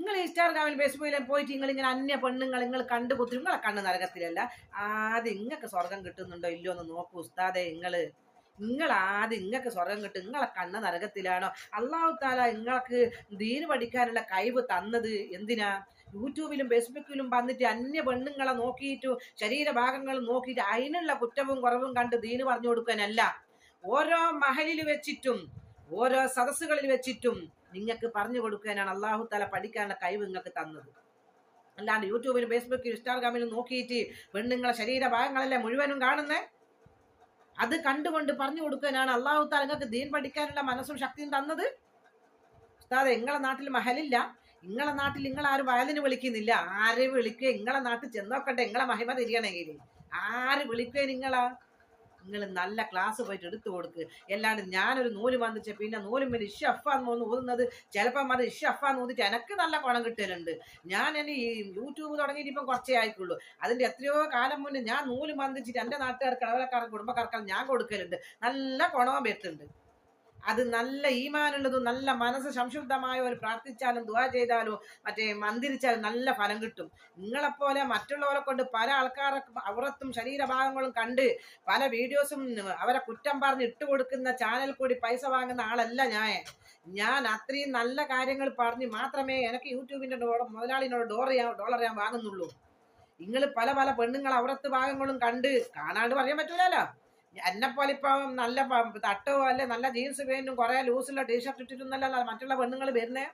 നിങ്ങൾ ഇൻസ്റ്റാഗ്രാമിൽ ഫേസ്ബുക്കിലും പോയിട്ട് നിങ്ങൾ ഇങ്ങനെ അന്യ പെണ്ണുങ്ങൾ നിങ്ങൾ കണ്ടു കുത്തി നിങ്ങളെ കണ്ണ് നരകത്തിലല്ല. ആദ്യം ഇങ്ങക്ക് സ്വർഗം കിട്ടുന്നുണ്ടോ ഇല്ലയോ എന്ന് നോക്കൂ ഉസ്താദെ നിങ്ങൾ നിങ്ങൾ ആദ്യം ഇങ്ങക്ക് സ്വർഗം കിട്ടും. നിങ്ങളെ കണ്ണ് നരകത്തിലാണോ? അള്ളാഹു താല നിങ്ങൾക്ക് ദീന് പഠിക്കാനുള്ള കഴിവ് തന്നത് എന്തിനാ? യൂട്യൂബിലും ഫേസ്ബുക്കിലും വന്നിട്ട് അന്യ പെണ്ണുങ്ങളെ നോക്കിയിട്ടു ശരീരഭാഗങ്ങൾ നോക്കിയിട്ട് അതിനുള്ള കുറ്റവും കുറവും കണ്ട് ദീന് പറഞ്ഞു കൊടുക്കാനല്ല. ഓരോ മഹലിൽ വെച്ചിട്ടും ഓരോ സദസ്സുകളിൽ വെച്ചിട്ടും നിങ്ങൾക്ക് പറഞ്ഞു കൊടുക്കാനാണ് അള്ളാഹു തല പഠിക്കാനുള്ള കഴിവ് നിങ്ങൾക്ക് തന്നത്. അല്ലാണ്ട് യൂട്യൂബിലും ഫേസ്ബുക്കിലും ഇൻസ്റ്റാഗ്രാമിലും നോക്കിയിട്ട് പെണ്ണുങ്ങളെ ശരീരഭാഗങ്ങളല്ലേ മുഴുവനും കാണുന്നേ? അത് കണ്ടുകൊണ്ട് പറഞ്ഞു കൊടുക്കാനാണ് അള്ളാഹു താല നിങ്ങൾക്ക് ദീൻ പഠിക്കാനുള്ള മനസ്സും ശക്തിയും തന്നത്? ഉസ്താദെ നിങ്ങളെ നാട്ടിൽ മഹലില്ല. നിങ്ങളെ നാട്ടിൽ നിങ്ങൾ ആരും വയലിന് വിളിക്കുന്നില്ല. ആരെ വിളിക്കുക നിങ്ങളെ നാട്ടിൽ ചെന്നോക്കട്ടെ. നിങ്ങളെ മഹിമ തിരിയണമെങ്കിൽ ആര് വിളിക്കുക നിങ്ങളാ? നിങ്ങൾ നല്ല ക്ലാസ് പോയിട്ട് എടുത്തു കൊടുക്ക്. അല്ലാണ്ട് ഞാനൊരു നൂൽ വന്നിച്ച പിന്നെ നൂലും പിന്നെ അഫാന്ന് തോന്നുന്നു ഊതുന്നത് ചിലപ്പം അത് ഇഷഫാന്ന് ഊതിട്ട് എനിക്ക് നല്ല പണം കിട്ടലുണ്ട്. ഞാൻ ഇനി ഈ യൂട്യൂബ് തുടങ്ങിയിട്ട് ഇപ്പം കുറച്ചേ ആയിക്കുള്ളൂ. അതിന്റെ എത്രയോ കാലം മുന്നേ ഞാൻ നൂൽ വന്നിച്ചിട്ട് എന്റെ നാട്ടുകാർക്ക് അളവലക്കാർക്ക് കുടുംബക്കാർക്ക് ഞാൻ കൊടുക്കലുണ്ട്. നല്ല പണവും വരുത്തുണ്ട് അത് നല്ല ഈമാനുള്ളതും നല്ല മനസ്സ് സംശുദ്ധമായ ഒരു പ്രാർത്ഥിച്ചാലും ദുവാ ചെയ്താലും മറ്റേ മന്ദിരിച്ചാലും നല്ല ഫലം കിട്ടും. നിങ്ങളെപ്പോലെ മറ്റുള്ളവരെ കൊണ്ട് പല ആൾക്കാരെ അവറത്തും ശരീരഭാഗങ്ങളും കണ്ട് പല വീഡിയോസും അവരെ കുറ്റം പറഞ്ഞ് ഇട്ട് കൊടുക്കുന്ന ചാനൽ കൂടി പൈസ വാങ്ങുന്ന ആളല്ല ഞാൻ. ഞാൻ അത്രയും നല്ല കാര്യങ്ങൾ പറഞ്ഞ് മാത്രമേ എനിക്ക് യൂട്യൂബിന്റെ ഡോളർ മുതലാളിനോട് ഡോളർ ഞാൻ ഡോളർ ഞാൻ വാങ്ങുന്നുള്ളൂ. നിങ്ങൾ പല പല പെണ്ണുങ്ങൾ അവറത്ത് ഭാഗങ്ങളും കണ്ട് കാണാണ്ട് പറയാൻ പറ്റൂലല്ലോ. എന്നെ പോലെ ഇപ്പം നല്ല തട്ടോ അല്ലെ നല്ല ജീൻസ് പാന്റും കുറെ ലൂസുള്ള ടീഷർട്ട് ഇട്ടിട്ടൊന്നല്ല മറ്റുള്ള പെണ്ണുങ്ങൾ വരുന്നേ?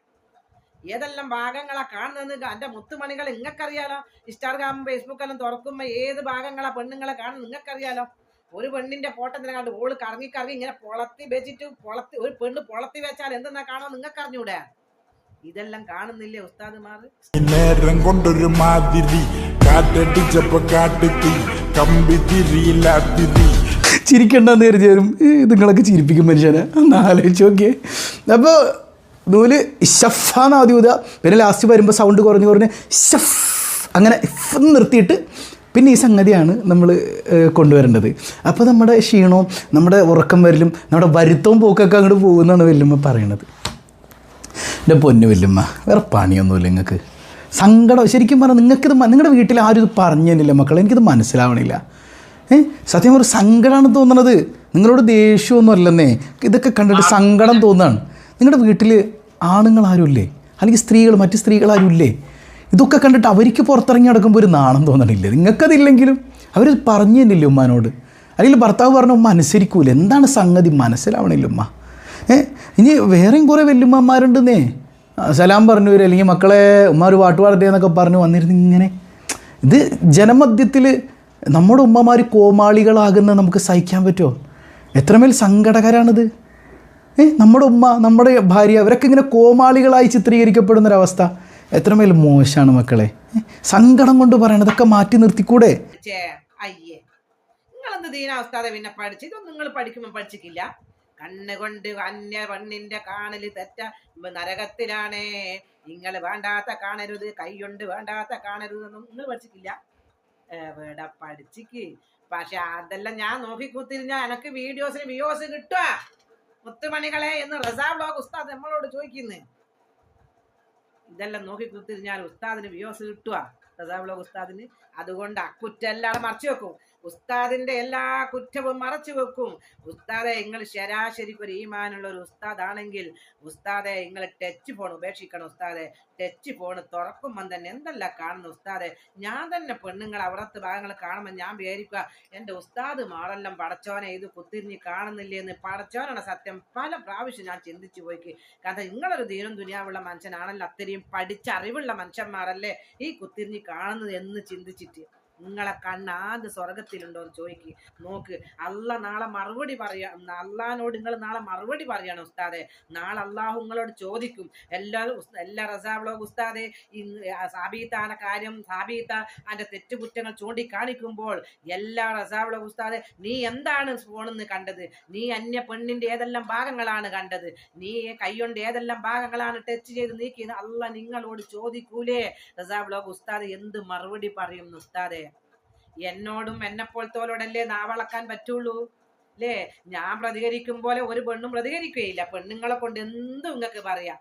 ഏതെല്ലാം ഭാഗങ്ങളാ കാണുന്നത്? എന്റെ മുത്തുമണികൾ നിങ്ങൾക്കറിയാലോ. ഇൻസ്റ്റാഗ്രാമും ഫേസ്ബുക്കെല്ലാം തുറക്കുമ്പോ ഏത് ഭാഗങ്ങളാ പെണ്ണുങ്ങളെ കാണുന്നത് നിങ്ങൾക്കറിയാലോ. ഒരു പെണ്ണിന്റെ ഫോട്ടോ തന്നെ കണ്ട് ഓൾ കറങ്ങി കറങ്ങി ഇങ്ങനെ പൊളത്തി വെച്ചിട്ട് പൊളത്തി ഒരു പെണ്ണ് പൊളത്തി വെച്ചാൽ എന്തെന്നാ കാണാൻ നിങ്ങൾക്ക് അറിഞ്ഞൂടെ ഇതെല്ലാം കാണുന്നില്ലേ ഉസ്താദുമാർ? നേരം കൊണ്ടൊരു മാതിരി കാറ്റടിച്ചപ്പോ കാട്ടുതീ കമ്പി തിരിയില്ല തിരി ചിരിക്കണ്ടെന്ന് കരുതി വരും ഇത് നിങ്ങളൊക്കെ ചിരിപ്പിക്കും മനുഷ്യനെ. ഒന്ന് ആലോചിച്ച് അപ്പോൾ നൂൽ ഷഫാന്ന് ആദ്യം ഊതുക പിന്നെ ലാസ്റ്റ് വരുമ്പോൾ സൗണ്ട് കുറഞ്ഞ് കുറഞ്ഞ് ഷഫ് അങ്ങനെ നിർത്തിയിട്ട് പിന്നെ ഈ സംഗതിയാണ് നമ്മൾ കൊണ്ടുവരേണ്ടത്. അപ്പോൾ നമ്മുടെ ക്ഷീണവും നമ്മുടെ ഉറക്കം വരലും നമ്മുടെ വരുത്തവും പോക്കൊക്കെ അങ്ങോട്ട് പോകുമെന്നാണ് വല്യമ്മ പറയണത്. എന്റെ പൊന്നു വല്യമ്മ വേറെ പണിയൊന്നുമില്ല നിങ്ങൾക്ക് സങ്കടം ശരിക്കും പറഞ്ഞാൽ നിങ്ങൾക്കിത് നിങ്ങളുടെ വീട്ടിൽ ആരും ഇത് പറഞ്ഞു തന്നില്ല മക്കളെ എനിക്കിത് മനസ്സിലാവണില്ല. സത്യം ഒരു സങ്കടമാണ് തോന്നണത് നിങ്ങളോട് ദേഷ്യമൊന്നും അല്ലെന്നേ ഇതൊക്കെ കണ്ടിട്ട് സങ്കടം തോന്നുകയാണ് നിങ്ങളുടെ വീട്ടിൽ ആണുങ്ങൾ ആരുമില്ലേ അല്ലെങ്കിൽ സ്ത്രീകൾ മറ്റ് സ്ത്രീകൾ ആരുമില്ലേ ഇതൊക്കെ കണ്ടിട്ട് അവർക്ക് പുറത്തിറങ്ങി നടക്കുമ്പോൾ ഒരു നാണം തോന്നണില്ലേ? നിങ്ങൾക്കതില്ലെങ്കിലും അവർ പറഞ്ഞു തന്നില്ലേ ഉമ്മാനോട്? അല്ലെങ്കിൽ ഭർത്താവ് പറഞ്ഞ ഉമ്മ അനുസരിക്കൂല. എന്താണ് സംഗതി? മനസ്സിലാവണില്ല ഉമ്മ. ഏ? ഇനി വേറെയും കുറേ വല്യമ്മമാരുണ്ടെന്നേ. സലാം പറഞ്ഞു വരും. അല്ലെങ്കിൽ മക്കളെ ഉമ്മ ഒരു പാട്ട് പാടട്ടെ എന്നൊക്കെ പറഞ്ഞു വന്നിരുന്നു ഇങ്ങനെ. ഇത് ജനമധ്യത്തിൽ നമ്മുടെ ഉമ്മമാർ കോമാളികളാകുന്ന നമുക്ക് സഹിക്കാൻ പറ്റുമോ? എത്രമേൽ സങ്കടകരാണിത്. ഏ നമ്മുടെ ഉമ്മ നമ്മുടെ ഭാര്യ അവരൊക്കെ ഇങ്ങനെ കോമാളികളായി ചിത്രീകരിക്കപ്പെടുന്നൊരവസ്ഥ. എത്രമേൽ മോശമാണ് മക്കളെ. സങ്കടം കൊണ്ട് പറയണം ഇതൊക്കെ മാറ്റി നിർത്തിക്കൂടെ? അയ്യേ. നിങ്ങളെന്ത് പിന്നെ പഠിച്ചു? ഇതൊന്നും നിങ്ങൾ പഠിക്കുമ്പോൾ പഠിച്ചിട്ടില്ല. കണ്ണ് കൊണ്ട് അന്യ പെണ്ണിന്റെ കാണൽ തെറ്റ നരകത്തിലാണേ. നിങ്ങൾ വേണ്ടാത്ത കാണരുത് കൈകൊണ്ട് വേണ്ടാത്ത കാണരുത് എന്നൊന്നും നിങ്ങൾ പഠിച്ചിട്ടില്ല. എവിടെ പഠിച്ചിക്ക്. പക്ഷെ അതെല്ലാം ഞാൻ നോക്കി കുത്തിരിഞ്ഞാ എനക്ക് വീഡിയോസിന് വ്യൂസ് കിട്ടുക. മുത്തുമണികളെ എന്ന് റസാ ബ്ലോഗ് ഉസ്താദ് നമ്മളോട് ചോദിക്കുന്നു. ഇതെല്ലാം നോക്കി കുത്തിരിഞ്ഞാൽ ഉസ്താദിന് വ്യൂസ് കിട്ടുക. റസാ ബ്ലോഗ് ഉസ്താദിന്. അതുകൊണ്ട് അക്കുറ്റെല്ലാം കുറ്റെല്ലാം മറച്ചു വെക്കും. ഉസ്താദിന്റെ എല്ലാ കുറ്റവും മറച്ചു വെക്കും. ഉസ്താദെ നിങ്ങൾ ശരാശരിക്ക് ഒരു ഒരു ഉസ്താദാണെങ്കിൽ ഉസ്താദെ നിങ്ങൾ ടച്ച് ഫോൺ ഉപേക്ഷിക്കണം ഉസ്താദെ. ടച്ച് ഫോൺ തുറക്കുമ്പം തന്നെ എന്തല്ല കാണുന്നു ഉസ്താദെ? ഞാൻ തന്നെ പെണ്ണുങ്ങൾ അവിടത്തെ ഭാഗങ്ങൾ കാണുമ്പോൾ ഞാൻ വിചാരിക്കുക എന്റെ ഉസ്താദ് മാറെല്ലാം പടച്ചോനെ ഇത് കുത്തിരിഞ്ഞ് കാണുന്നില്ലേ എന്ന്. പടച്ചോനാണ് സത്യം. പല പ്രാവശ്യം ഞാൻ ചിന്തിച്ചു പോയിക്ക്. കാരണം നിങ്ങളൊരു ദീനം ദുനിയാവുള്ള മനുഷ്യനാണല്ലോ. അത്രയും പഠിച്ച അറിവുള്ള മനുഷ്യന്മാരല്ലേ ഈ കുത്തിരിഞ്ഞ് കാണുന്നത് എന്ന് ചിന്തിച്ചിട്ട്. നിങ്ങളെ കണ്ണ് സ്വർഗത്തിലുണ്ടോ എന്ന് ചോദിക്കുക നോക്ക് അല്ല നാളെ മറുപടി പറയാ അള്ളഹാനോട് നിങ്ങൾ നാളെ മറുപടി പറയണം ഉസ്താദെ. നാളെ അള്ളാഹു നിങ്ങളോട് ചോദിക്കും. എല്ലാ എല്ലാ റസാബ്ലോ ഉസ്താദെ സാബീത്താന കാര്യം സാബീത്ത അതിന്റെ തെറ്റുകുറ്റങ്ങൾ ചൂണ്ടിക്കാണിക്കുമ്പോൾ എല്ലാ റസാബ്ലോ ഉസ്താദെ നീ എന്താണ് ഫോണിന്ന് കണ്ടത്? നീ അന്യ പെണ്ണിന്റെ ഏതെല്ലാം ഭാഗങ്ങളാണ് കണ്ടത്? നീ കൈകൊണ്ട് ഏതെല്ലാം ഭാഗങ്ങളാണ് ടച്ച് ചെയ്ത് നീക്കിയത്? അല്ല നിങ്ങളോട് ചോദിക്കൂലേ? റസാബ്ലോ ഉസ്താദ് എന്ത് മറുപടി പറയും ഉസ്താദെ? എന്നോടും എന്നെപ്പോലത്തോലോടല്ലേ നാവളക്കാൻ പറ്റുള്ളൂ? അല്ലേ ഞാൻ പ്രതികരിക്കും പോലെ ഒരു പെണ്ണും പ്രതികരിക്കുകയില്ല. പെണ്ണുങ്ങളെ കൊണ്ട് എന്തും നിങ്ങൾക്ക് പറയാം.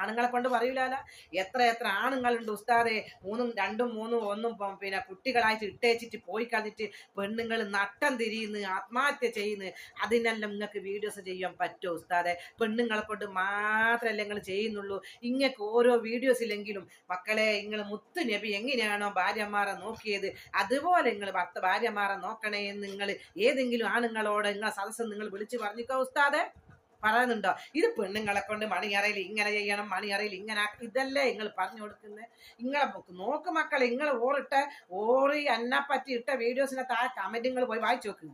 ആണുങ്ങളെ കൊണ്ട് പറയൂലാല. എത്ര എത്ര ആണുങ്ങളുണ്ട് ഉസ്താദെ. മൂന്നും രണ്ടും മൂന്നും ഒന്നും പിന്നെ കുട്ടികളായിട്ട് ഇട്ടേച്ചിട്ട് പോയി കളഞ്ഞിട്ട് പെണ്ണുങ്ങൾ നട്ടം തിരിയുന്നു ആത്മഹത്യ ചെയ്യുന്നു. അതിനെല്ലാം നിങ്ങൾക്ക് വീഡിയോസ് ചെയ്യാൻ പറ്റുമോ ഉസ്താദെ? പെണ്ണുങ്ങളെ കൊണ്ട് മാത്രമല്ല നിങ്ങൾ ചെയ്യുന്നുള്ളൂ. ഇങ്ങക്ക് ഓരോ വീഡിയോസിലെങ്കിലും മക്കളെ നിങ്ങൾ മുത്തു നബി എങ്ങനെയാണോ ഭാര്യമാരെ നോക്കിയത് അതുപോലെ നിങ്ങൾ ഭർത്ത ഭാര്യമാരെ നോക്കണേ നിങ്ങൾ ഏതെങ്കിലും ആണുങ്ങളോട് നിങ്ങളെ സദസ്സം നിങ്ങൾ വിളിച്ചു പറഞ്ഞിക്കോ ഉസ്താദെ? പറയുന്നുണ്ടോ? ഇത് പെണ്ണുങ്ങളെ കൊണ്ട് മണിയറയിൽ ഇങ്ങനെ ചെയ്യണം മണിയറയിൽ ഇങ്ങനെ. ഇതല്ലേ നിങ്ങൾ പറഞ്ഞു കൊടുക്കുന്നത് ഇങ്ങളെ നോക്ക് മക്കളെ നിങ്ങൾ ഓറിട്ട ഓറി എന്നെ പറ്റി ഇട്ട വീഡിയോസിനെ താഴെ കമന്റ് നിങ്ങൾ പോയി വായിച്ചു നോക്ക്.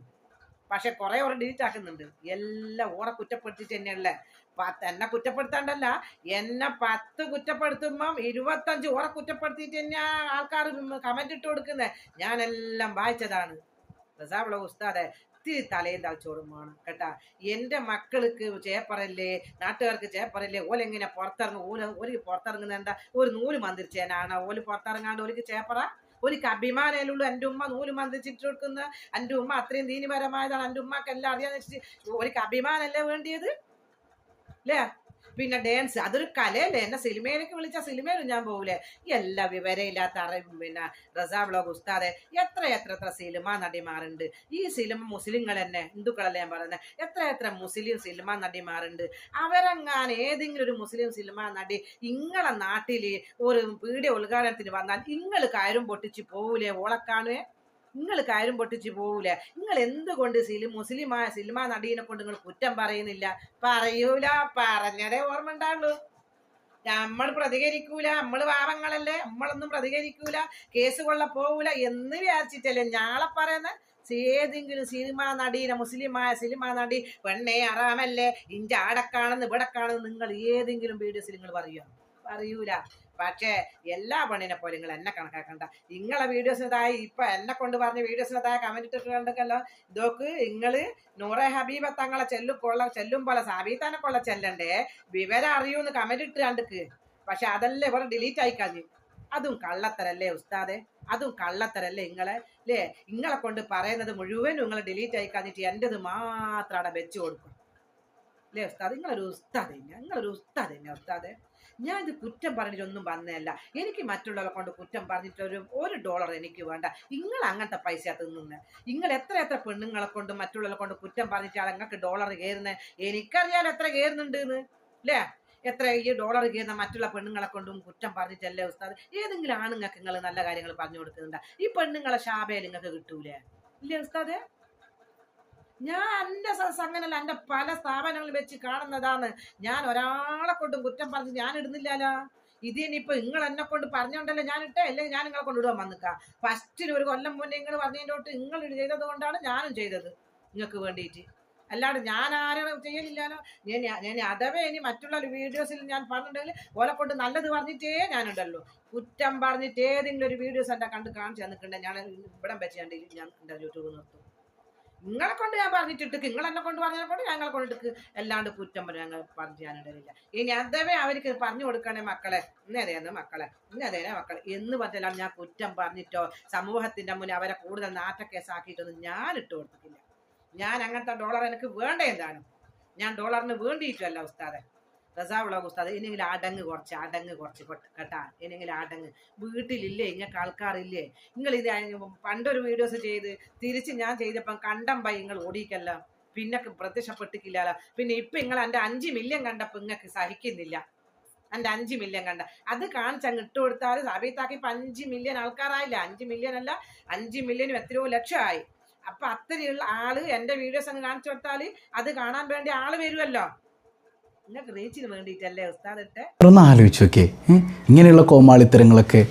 പക്ഷെ കുറെ ഓർ ഡിലീറ്റ് ആക്കുന്നുണ്ട്. എല്ലാം ഓറെ കുറ്റപ്പെടുത്തിട്ട് തന്നെയല്ലേ പത്ത് എന്നെ കുറ്റപ്പെടുത്താണ്ടല്ല എന്നെ പത്ത് കുറ്റപ്പെടുത്തുമ്പം ഇരുപത്തഞ്ച് ഓറെ കുറ്റപ്പെടുത്തിയിട്ട് തന്നെ ആൾക്കാർ കമന്റ് ഇട്ട് കൊടുക്കുന്നത് ഞാനെല്ലാം വായിച്ചതാണ്. റസാബുള്ള ഉസ്താദെ ഇത്തിരി തലയും തളച്ചോടും വേണം കേട്ടാ? എന്റെ മക്കൾക്ക് ചേപ്പറല്ലേ നാട്ടുകാർക്ക് ചേപ്പറല്ലേ ഓലെങ്ങനെ പുറത്തിറങ്ങും? ഓല ഒരു പുറത്തിറങ്ങുന്ന ഒരു നൂൽ മന്ത്രിച്ചേനാണ്. ഓൽ പുറത്തിറങ്ങാണ്ട് ഓലിക്ക് ചേപ്പറ? ഒരിക്ക് അഭിമാനമല്ലുള്ളൂ എന്റെ ഉമ്മ നൂൽ മന്ത്രിച്ചിട്ട് കൊടുക്കുന്ന. എന്റെ ഉമ്മ അത്രയും ദീനിപരമായതാണ്. എന്റെ ഉമ്മക്കെല്ലാം അറിയാന്ന് വെച്ചിട്ട് ഒരിക്ക് അഭിമാനമല്ലേ വേണ്ടിയത്? അല്ലേ പിന്നെ ഡാൻസ്. അതൊരു കലയല്ലേ. എന്നെ സിനിമയിലേക്ക് വിളിച്ച സിനിമയിലും ഞാൻ പോകില്ലേ എല്ലാ വിവരമില്ലാത്ത അറിവും പിന്നെ റസാ ബ്ലോഗ് ഉസ്താദെ എത്ര എത്ര എത്ര സിനിമ നടിമാറുണ്ട് ഈ സിനിമ മുസ്ലിങ്ങൾ തന്നെ ഹിന്ദുക്കളല്ലേ ഞാൻ പറയുന്നത് എത്ര എത്ര മുസ്ലിം സിനിമ നടിമാറുണ്ട് അവരെങ്ങാനും ഏതെങ്കിലും ഒരു മുസ്ലിം സിനിമ നടി ഇങ്ങളെ നാട്ടിൽ ഒരു പീഡിയ ഉദ്ഘാടനത്തിന് വന്നാൽ നിങ്ങൾ കയറും പൊട്ടിച്ച് പോവൂലേ ഓളക്കാണുവേ നിങ്ങൾ കാര്യം പൊട്ടിച്ച് പോവില്ല നിങ്ങൾ എന്തുകൊണ്ട് സിലി മുസ്ലിമായ സിനിമ നടീനെ കൊണ്ട് നിങ്ങൾ കുറ്റം പറയുന്നില്ല? പറയൂല. പറഞ്ഞതേ ഓർമ്മ ഉണ്ടാവുള്ളൂ. നമ്മൾ പ്രതികരിക്കൂല. നമ്മൾ പാവങ്ങളല്ലേ? നമ്മളൊന്നും പ്രതികരിക്കൂല. കേസ് കൊള്ള പോവൂല എന്ന് വിചാരിച്ചിട്ടല്ലേ ഞാളെ പറയുന്ന? ഏതെങ്കിലും സിനിമ നടീനെ മുസ്ലിമായ സിനിമ നടി പെണ്ണേ അറാമല്ലേ? ഇഞ്ച ഇവിടെ കാണുന്നു നിങ്ങൾ ഏതെങ്കിലും വീഡിയോസിൽ നിങ്ങൾ പറയുക പറയൂല. പക്ഷേ എല്ലാ പെണ്ണിനെ പോലെ നിങ്ങൾ എന്നെ കണക്കാക്കണ്ട. നിങ്ങളെ വീഡിയോസിനതായി ഇപ്പൊ എന്നെ കൊണ്ട് പറഞ്ഞ വീഡിയോസിനതായ കമന്റ് ഇട്ടിട്ട് കണ്ടല്ലോ ഇതൊക്കെ നിങ്ങൾ നൂറെ ഹബീബ തങ്ങളെ ചെല്ലു കൊള്ള ചെല്ലും പോലെ സാബീത്താനെ കൊള്ള ചെല്ലണ്ടേ? വിവരം അറിയൂന്ന് കമന്റ് ഇട്ട് കണ്ടിക്ക്. പക്ഷെ അതല്ലേ ഇവർ ഡിലീറ്റ് ആയി കഴിഞ്ഞു അതും കള്ളത്തരല്ലേ ഉസ്താദെ? അതും കള്ളത്തരല്ലേ നിങ്ങളെ അല്ലേ നിങ്ങളെ കൊണ്ട് പറയുന്നത് മുഴുവനും നിങ്ങൾ ഡിലീറ്റ് ആയി കഴിഞ്ഞിട്ട് എന്റെത് മാത്രം അവിടെ വെച്ച് കൊടുക്കും. അല്ലേ ഉസ്താദ്? നിങ്ങളൊരു ഉസ്താദ് നിങ്ങളൊരു ഉസ്താദ് തന്നെ ഉസ്താദ്. ഞാൻ ഇത് കുറ്റം പറഞ്ഞിട്ടൊന്നും വന്നതല്ല. എനിക്ക് മറ്റുള്ളവരെ കൊണ്ട് കുറ്റം പറഞ്ഞിട്ട് ഒരു ഒരു ഡോളർ എനിക്ക് വേണ്ട. നിങ്ങൾ അങ്ങനത്തെ പൈസ തിന്നുന്നത് നിങ്ങൾ എത്ര എത്ര പെണ്ണുങ്ങളെ കൊണ്ട് മറ്റുള്ളവരെ കൊണ്ട് കുറ്റം പറഞ്ഞിട്ടാണ് നിങ്ങൾക്ക് ഡോളർ കയറുന്നത് എനിക്കറിയാൻ എത്ര കയറുന്നുണ്ട് എന്ന് അല്ലേ? എത്ര ഈ ഡോളർ കയറുന്ന മറ്റുള്ള പെണ്ണുങ്ങളെ കൊണ്ടും കുറ്റം പറഞ്ഞിട്ടല്ലേ ഉസ്താദ്? ഏതെങ്കിലും ആണുങ്ങൾക്ക് നിങ്ങൾ നല്ല കാര്യങ്ങൾ പറഞ്ഞു കൊടുക്കുന്നുണ്ടോ? ഈ പെണ്ണുങ്ങളെ ശാപയിൽ നിങ്ങൾക്ക് കിട്ടൂലേ? ഇല്ലേ ഉസ്താദേ? ഞാൻ എന്റെ സത്സംഗനല്ല എന്റെ പല സ്ഥാപനങ്ങളിൽ വെച്ച് കാണുന്നതാണ്. ഞാൻ ഒരാളെ കൊണ്ടും കുറ്റം പറഞ്ഞ് ഞാൻ ഇടുന്നില്ലല്ലോ. ഇത് ഇനിയിപ്പോ നിങ്ങൾ എന്നെ കൊണ്ട് പറഞ്ഞോണ്ടല്ലോ ഞാൻ ഇട്ടേ? അല്ലെങ്കിൽ ഞാൻ നിങ്ങളെ കൊണ്ട് ഇടുവാൻ വന്നിക്കാം. ഫസ്റ്റിൽ ഒരു കൊല്ലം മുന്നേ നിങ്ങൾ പറഞ്ഞതിന്റെ തൊട്ട് നിങ്ങൾ ചെയ്തത് കൊണ്ടാണ് ഞാനും ചെയ്തത് നിങ്ങൾക്ക് വേണ്ടിയിട്ട്. അല്ലാണ്ട് ഞാൻ ആരും ചെയ്യലില്ലല്ലോ. ഞാൻ ഞാൻ അഥവേ ഇനി മറ്റുള്ള വീഡിയോസിൽ ഞാൻ പറഞ്ഞിട്ടുണ്ടെങ്കിൽ ഓലെ കൊണ്ട് നല്ലത് പറഞ്ഞിട്ടേ ഞാനുണ്ടല്ലോ. കുറ്റം പറഞ്ഞിട്ട് ഏതെങ്കിലും ഒരു വീഡിയോസ് എന്റെ കണ്ട് കാണിച്ചു തന്നിട്ടുണ്ടെങ്കിൽ ഞാൻ ഇവിടെ വെച്ച് കണ്ടില്ല ഞാൻ എന്റെ യൂട്യൂബ് നിർത്തും. നിങ്ങളെ കൊണ്ട് ഞാൻ പറഞ്ഞിട്ടിട്ട് നിങ്ങൾ എന്നെ കൊണ്ട് പറഞ്ഞതിനെ കൊണ്ട് ഞങ്ങളെ കൊണ്ടിട്ട് അല്ലാണ്ട് കുറ്റം പറഞ്ഞു ഞങ്ങൾ പറഞ്ഞു ഇനി അഥവേ അവർക്ക് പറഞ്ഞു കൊടുക്കണേ മക്കളെ. ഇന്നതേന്ന് മക്കളെ. ഇന്നതേനെ മക്കളെ. എന്ന് പറഞ്ഞാലും ഞാൻ കുറ്റം പറഞ്ഞിട്ടോ സമൂഹത്തിന്റെ മുന്നിൽ അവരെ കൂടുതൽ നാട്ടക്കേസാക്കിയിട്ടൊന്നും ഞാൻ ഇട്ട് കൊടുത്തിട്ടില്ല. ഞാൻ അങ്ങനത്തെ ഡോളർ എനിക്ക് വേണ്ട എന്താണ് ഞാൻ ഡോളറിന് വേണ്ടിയിട്ടല്ല ഉസ്താദെ. റസാവുള്ള ഉസ്താദ് ഇനിയെങ്കിലും അടങ്ങ് കുറച്ച് അടങ്ങ് കുറച്ച് കൊട്ട്- ഇനിയെങ്കിലും അടങ്ങ് വീട്ടിലില്ലേ? ഇങ്ങൾക്ക് ആൾക്കാരില്ലേ? നിങ്ങൾ ഇത് പണ്ടൊരു വീഡിയോസ് ചെയ്ത് തിരിച്ച് ഞാൻ ചെയ്തപ്പം കണ്ടം പൈ നിങ്ങൾ ഓടിക്കല്ല പിന്നെ പ്രത്യക്ഷപ്പെട്ടിക്കില്ല പിന്നെ ഇപ്പൊ നിങ്ങൾ എന്റെ അഞ്ച് മില്യൺ കണ്ടപ്പോൾ നിങ്ങൾക്ക് സഹിക്കുന്നില്ല. എന്റെ അഞ്ച് മില്യൺ കണ്ട. അത് കാണിച്ചങ്ങ് ഇട്ട് കൊടുത്താൽ സബീത്താക്കി ഇപ്പൊ അഞ്ച് മില്യൺ ആൾക്കാരായില്ല? അഞ്ച് മില്യൺ അല്ല അഞ്ച് മില്യനും എത്രയോ ലക്ഷമായി. അപ്പൊ അത്രയുള്ള ആൾ എന്റെ വീഡിയോസ് അങ്ങ് കാണിച്ചു കൊടുത്താൽ അത് കാണാൻ വേണ്ടി ആൾ വരുമല്ലോ നിങ്ങൾക്ക് റീച്ചിന് വേണ്ടിയിട്ടല്ലേ ഉസ്താദ് ഇട്ടെ ഒന്ന് ആലോചിച്ച് നോക്കേ ഇങ്ങനെയുള്ള കോമാളിത്തരങ്ങളൊക്കെ.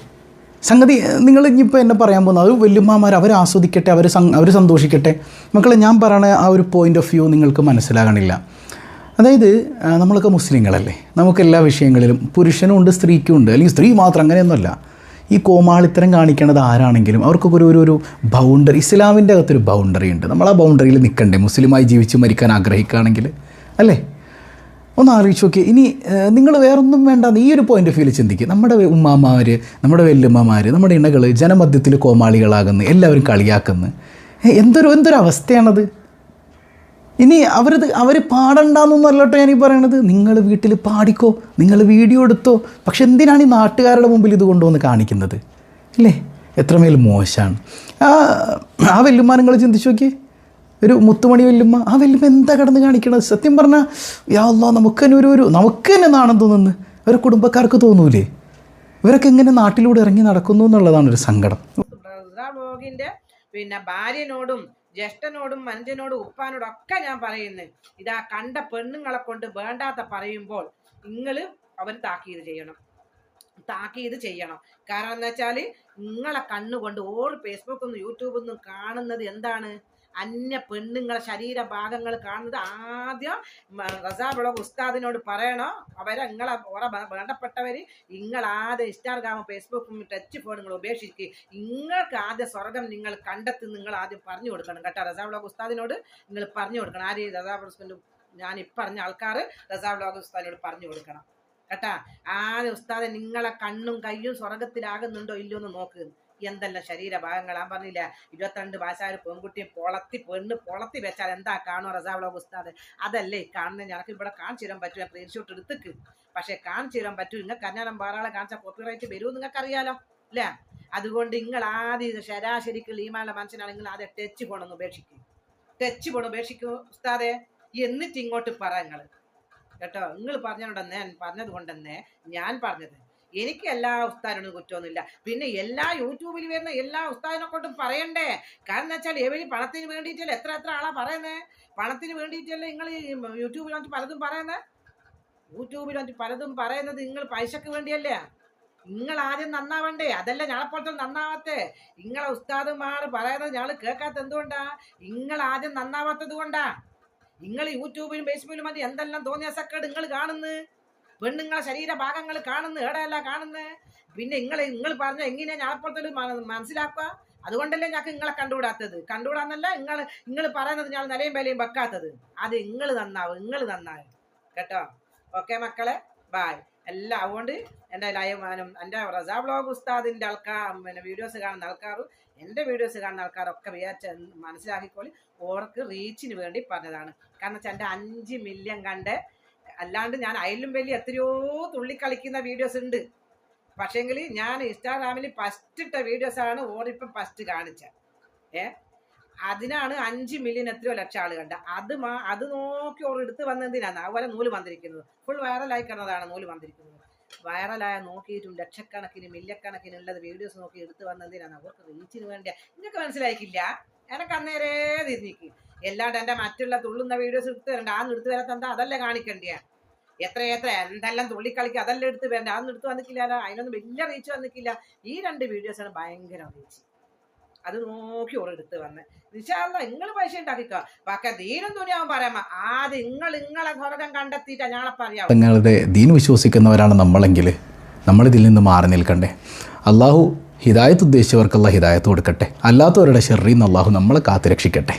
സംഗതി നിങ്ങൾ ഇനിയിപ്പോൾ എന്നെ പറയാൻ പോകുന്ന അത് വല്യമ്മമാർ അവർ ആസ്വദിക്കട്ടെ അവർ അവർ സന്തോഷിക്കട്ടെ. മക്കളെ ഞാൻ പറയണ ആ ഒരു പോയിന്റ് ഓഫ് വ്യൂ നിങ്ങൾക്ക് മനസ്സിലാകണില്ല. അതായത് നമ്മളൊക്കെ മുസ്ലിങ്ങളല്ലേ. നമുക്ക് എല്ലാ വിഷയങ്ങളിലും പുരുഷനും ഉണ്ട് സ്ത്രീക്കും ഉണ്ട്. അല്ലെങ്കിൽ സ്ത്രീ മാത്രം അങ്ങനെയൊന്നുമല്ല. ഈ കോമാളിത്തരം കാണിക്കേണ്ടത് ആരാണെങ്കിലും അവർക്കൊക്കെ ഒരു ഒരു ബൗണ്ടറി ഇസ്ലാമിന്റെ അകത്തൊരു ബൗണ്ടറി ഉണ്ട്. നമ്മൾ ആ ബൗണ്ടറിയിൽ നിൽക്കണ്ടേ മുസ്ലിമായി ജീവിച്ച് മരിക്കാൻ ആഗ്രഹിക്കുകയാണെങ്കിൽ. അല്ലേ? ഒന്ന് ആലോചിച്ച് നോക്കി ഇനി നിങ്ങൾ വേറൊന്നും വേണ്ട ഈ ഒരു പോയിന്റ് ഓഫ് വ്യൂവിൽ ചിന്തിക്കുക നമ്മുടെ ഉമ്മാമാർ നമ്മുടെ വല്യമ്മമാർ നമ്മുടെ ഇണകൾ ജനമധ്യത്തിൽ കോമാളികളാകുന്നു എല്ലാവരും കളിയാക്കുന്നു. എന്തൊരു എന്തൊരു അവസ്ഥയാണത്? ഇനി അവരത് അവർ പാടണ്ടെന്നൊന്നും അല്ലട്ടോ ഞാൻ ഈ പറയണത്. നിങ്ങൾ വീട്ടിൽ പാടിക്കോ? നിങ്ങൾ വീഡിയോ എടുത്തോ? പക്ഷെ എന്തിനാണ് ഈ നാട്ടുകാരുടെ മുമ്പിൽ ഇത് കൊണ്ടുവന്ന് കാണിക്കുന്നത്? അല്ലേ എത്രമേൽ മോശമാണ് ആ ആ വെല്ലുമ്മ നിങ്ങൾ ചിന്തിച്ചു നോക്കി ഒരു മുത്തുമണി വെല്ലുമ്മ ആ വെല്ലുമ്മ എന്താ കിടന്ന് കാണിക്കണത്? സത്യം പറഞ്ഞാൽ യാ അല്ലാ നമുക്ക് തന്നെ ഒരു ഒരു നമുക്ക് തന്നെ നാണം തോന്നുന്നു. ഒരു കുടുംബക്കാർക്ക് തോന്നൂലേ? ഇവരൊക്കെ എങ്ങനെ നാട്ടിലൂടെ ഇറങ്ങി നടക്കുന്നു എന്നുള്ളതാണ് ഒരു സങ്കടം. പിന്നെ ഭാര്യനോടും ജ്യേഷ്ഠനോടും മനുഷ്യനോടും ഉപ്പാനോടും ഒക്കെ ഞാൻ പറയുന്നത് ഇതാ കണ്ട പെണ്ണുങ്ങളെ കൊണ്ട് വേണ്ടാത്ത പറയുമ്പോൾ നിങ്ങൾ അവർ താക്കീത് ചെയ്യണം. താക്കീത് ചെയ്യണം. കാരണം എന്താ വെച്ചാൽ നിങ്ങളെ കണ്ണുകൊണ്ട് ഓൾ ഫേസ്ബുക്കൊന്നും യൂട്യൂബൊന്നും കാണുന്നത് എന്താണ്? അന്യ പെണ്ണുങ്ങളെ ശരീരഭാഗങ്ങൾ കാണുന്നത് ആദ്യം റസാബുള ഉസ്താദിനോട് പറയണോ. അവരെ നിങ്ങളെ ഓറെ വേണ്ടപ്പെട്ടവർ നിങ്ങളാദ്യം ഇൻസ്റ്റാഗ്രാമും ഫേസ്ബുക്കും ടച്ച് ഫോൺ നിങ്ങൾ ഉപേക്ഷിക്കുക നിങ്ങൾക്ക് ആദ്യ സ്വർഗം നിങ്ങൾ കണ്ടെത്തി നിങ്ങൾ ആദ്യം പറഞ്ഞു കൊടുക്കണം കേട്ടോ. റസാബുള ഉസ്താദിനോട് നിങ്ങൾ പറഞ്ഞു കൊടുക്കണം. ആര് റസാബുൾ ഉസ്താദിന്റെ ഞാൻ ഇപ്പറഞ്ഞ ആൾക്കാർ റസാബുള ഉസ്താദിനോട് പറഞ്ഞു കൊടുക്കണം. കേട്ടാ? ആദ്യം ഉസ്താദെ നിങ്ങളെ കണ്ണും കയ്യും സ്വർഗത്തിലാകുന്നുണ്ടോ ഇല്ലയോ എന്ന് നോക്ക്. എന്തെല്ലാം ആ പറഞ്ഞില്ല ഇരുപത്തിരണ്ട് ഭാഷാര് പെൺകുട്ടിയെ പൊളത്തി പെണ്ണ് പൊളത്തി വെച്ചാൽ എന്താ കാണോ റസാവളോ ഉസ്താദ്? അതല്ലേ കാണുന്ന? കാണുന്നത് ഞങ്ങൾക്ക് ഇവിടെ കാണിച്ചു തരാൻ പറ്റും സ്ക്രീൻഷോട്ട് എടുത്തേക്ക്. പക്ഷേ കാണിച്ചു തരാൻ പറ്റും. നിങ്ങൾക്ക് കന്നഡം വേറെ കാണിച്ചാൽ കോപ്പിറൈറ്റ് വരുമെന്ന് നിങ്ങൾക്ക് അറിയാലോ അല്ലേ? അതുകൊണ്ട് നിങ്ങൾ ആദ്യം ശരാശരിക്ക് ലീമാനുള്ള മനുഷ്യനാണ്. നിങ്ങൾ ആദ്യം ടച്ച് പോണെന്ന് ഉപേക്ഷിക്കും. ടച്ച് പോണം ഉപേക്ഷിക്കും ഉസ്താദെ. എന്നിട്ട് ഇങ്ങോട്ട് പറ നിങ്ങൾ കേട്ടോ? നിങ്ങൾ പറഞ്ഞതുകൊണ്ടെന്നേ പറഞ്ഞത് കൊണ്ടെന്നേ ഞാൻ പറഞ്ഞത്. എനിക്ക് എല്ലാ ഉസ്താദിനോടും കുറ്റമൊന്നുമില്ല. പിന്നെ എല്ലാ യൂട്യൂബിൽ വരുന്ന എല്ലാ ഉസ്താദിനെ കൊണ്ടും പറയണ്ടേ? കാരണം എന്ന് വെച്ചാൽ എവിടെ പണത്തിന് വേണ്ടിയിട്ടല്ലേ എത്ര എത്ര ആളാ പറയുന്നത് പണത്തിന് വേണ്ടിയിട്ടല്ലേ നിങ്ങൾ യൂട്യൂബിൽ വന്നിട്ട് പലതും പറയുന്നത് യൂട്യൂബിൽ വന്നിട്ട് പലതും പറയുന്നത് നിങ്ങൾ പൈസക്ക് വേണ്ടിയല്ലേ? നിങ്ങൾ ആദ്യം നന്നാവണ്ടേ? അതല്ല ഞങ്ങളെപ്പോലത്തെ നന്നാവാത്തേ. നിങ്ങളെ ഉസ്താദുമാർ പറയുന്നത് ഞങ്ങൾ കേൾക്കാത്ത എന്തുകൊണ്ടാ? നിങ്ങൾ ആദ്യം നന്നാവാത്തത് കൊണ്ടാ. നിങ്ങൾ യൂട്യൂബിലും ഫേസ്ബുക്കിലും മതി എന്തെല്ലാം തോന്നിയ സക്കേട് നിങ്ങൾ കാണുന്നു? പെണ്ണുങ്ങളെ ശരീരഭാഗങ്ങൾ കാണുന്നു. ഏടെയല്ല കാണുന്നത് പിന്നെ നിങ്ങൾ നിങ്ങൾ പറഞ്ഞ എങ്ങനെയാ ഞാളെപ്പോലത്തെ മനസ്സിലാക്കുക? അതുകൊണ്ടല്ലേ ഞങ്ങൾക്ക് നിങ്ങളെ കണ്ടുകൂടാത്തത്. കണ്ടുകൂടാന്നല്ല നിങ്ങൾ നിങ്ങൾ പറയുന്നത് ഞാൻ നിലയും വിലയും വെക്കാത്തത്. അത് നിങ്ങൾ നന്നാവും നിങ്ങൾ നന്നാവും. കേട്ടോ? ഓക്കെ മക്കളെ? ബായ്. എല്ലാം അതുകൊണ്ട് എന്റെ ലൈവാനും എന്റെ റസാ ബ്ലോഗ് ഉസ്താദിന്റെ ആൾക്കാർ പിന്നെ വീഡിയോസ് കാണുന്ന ആൾക്കാരും എന്റെ വീഡിയോസ് കാണുന്ന ആൾക്കാരൊക്കെ വിചാരിച്ച മനസ്സിലാക്കിക്കോളി. ഓർക്ക് റീച്ചിന് വേണ്ടി പറഞ്ഞതാണ്. കാരണം വെച്ചാൽ എന്റെ അഞ്ച് മില്യൺ കണ്ട് അല്ലാണ്ട് ഞാൻ അയലും വലിയ എത്രയോ തുള്ളിക്കളിക്കുന്ന വീഡിയോസ് ഉണ്ട്. പക്ഷേങ്കിൽ ഞാൻ ഇൻസ്റ്റാഗ്രാമിൽ ഫസ്റ്റ് ഇട്ട വീഡിയോസാണ് ഓറിപ്പം ഫസ്റ്റ് കാണിച്ചത് ഏ? അതിനാണ് അഞ്ച് മില്യൺ എത്രയോ ലക്ഷം ആൾ കണ്ട അത് മാ അത് നോക്കി ഓർ എടുത്ത് വന്നതിനാണ് അതുപോലെ നൂൽ വന്നിരിക്കുന്നത് ഫുൾ വൈറലായി കിടന്നതാണ് നൂൽ വന്നിരിക്കുന്നത് വൈറലായ നോക്കിയിട്ടും ലക്ഷക്കണക്കിന് മില്യക്കണക്കിന് ഉള്ളത് വീഡിയോസ് നോക്കി എടുത്ത് വന്നതിനാണ് അവർക്ക് റീച്ചിന് വേണ്ടിയാ. നിങ്ങൾക്ക് മനസ്സിലായിക്കില്ല? എനക്ക് അന്നേരേ തിരിഞ്ഞിക്ക് എല്ലാണ്ട് എന്റെ മറ്റുള്ള തുള്ളുന്ന വീഡിയോസ് എടുത്ത് തരണ്ട. ആ എടുത്ത് വരാത്ത എന്താ അതല്ലേ കാണിക്കണ്ടേ എത്ര എത്ര? എന്തെല്ലാം തുള്ളിക്കളിക്കുക അതെല്ലാം എടുത്ത് വരണ്ട? അതൊന്നും എടുത്ത് വന്നിക്കില്ലല്ലോ അതിനൊന്നും വലിയ റീച്ച് വന്നിക്കില്ല. ഈ രണ്ട് വീഡിയോസാണ് ഭയങ്കര റീച്ച് അത് നോക്കി ഓർ എടുത്ത് വന്ന്. നിശാല നിങ്ങൾ പൈസ ഉണ്ടാക്കിക്കോ ബാക്കി ദീനം തുണിയാവും പറയാമ ആദ്യം നിങ്ങൾ നിങ്ങളെ സ്വർഗം കണ്ടെത്തിയിട്ടാ ഞങ്ങളെ പറയാം നിങ്ങളുടെ ദീൻ വിശ്വസിക്കുന്നവരാണ് നമ്മളെങ്കിൽ നമ്മളിതിൽ നിന്ന് മാറി നിൽക്കണ്ടേ? അള്ളാഹു ഹിദായത്ത് ഉദ്ദേശിച്ചവർക്കുള്ള ഹിദായത്ത് കൊടുക്കട്ടെ. അല്ലാത്തവരുടെ ഷെറിന്ന് അള്ളാഹു നമ്മളെ കാത്തുരക്ഷിക്കട്ടെ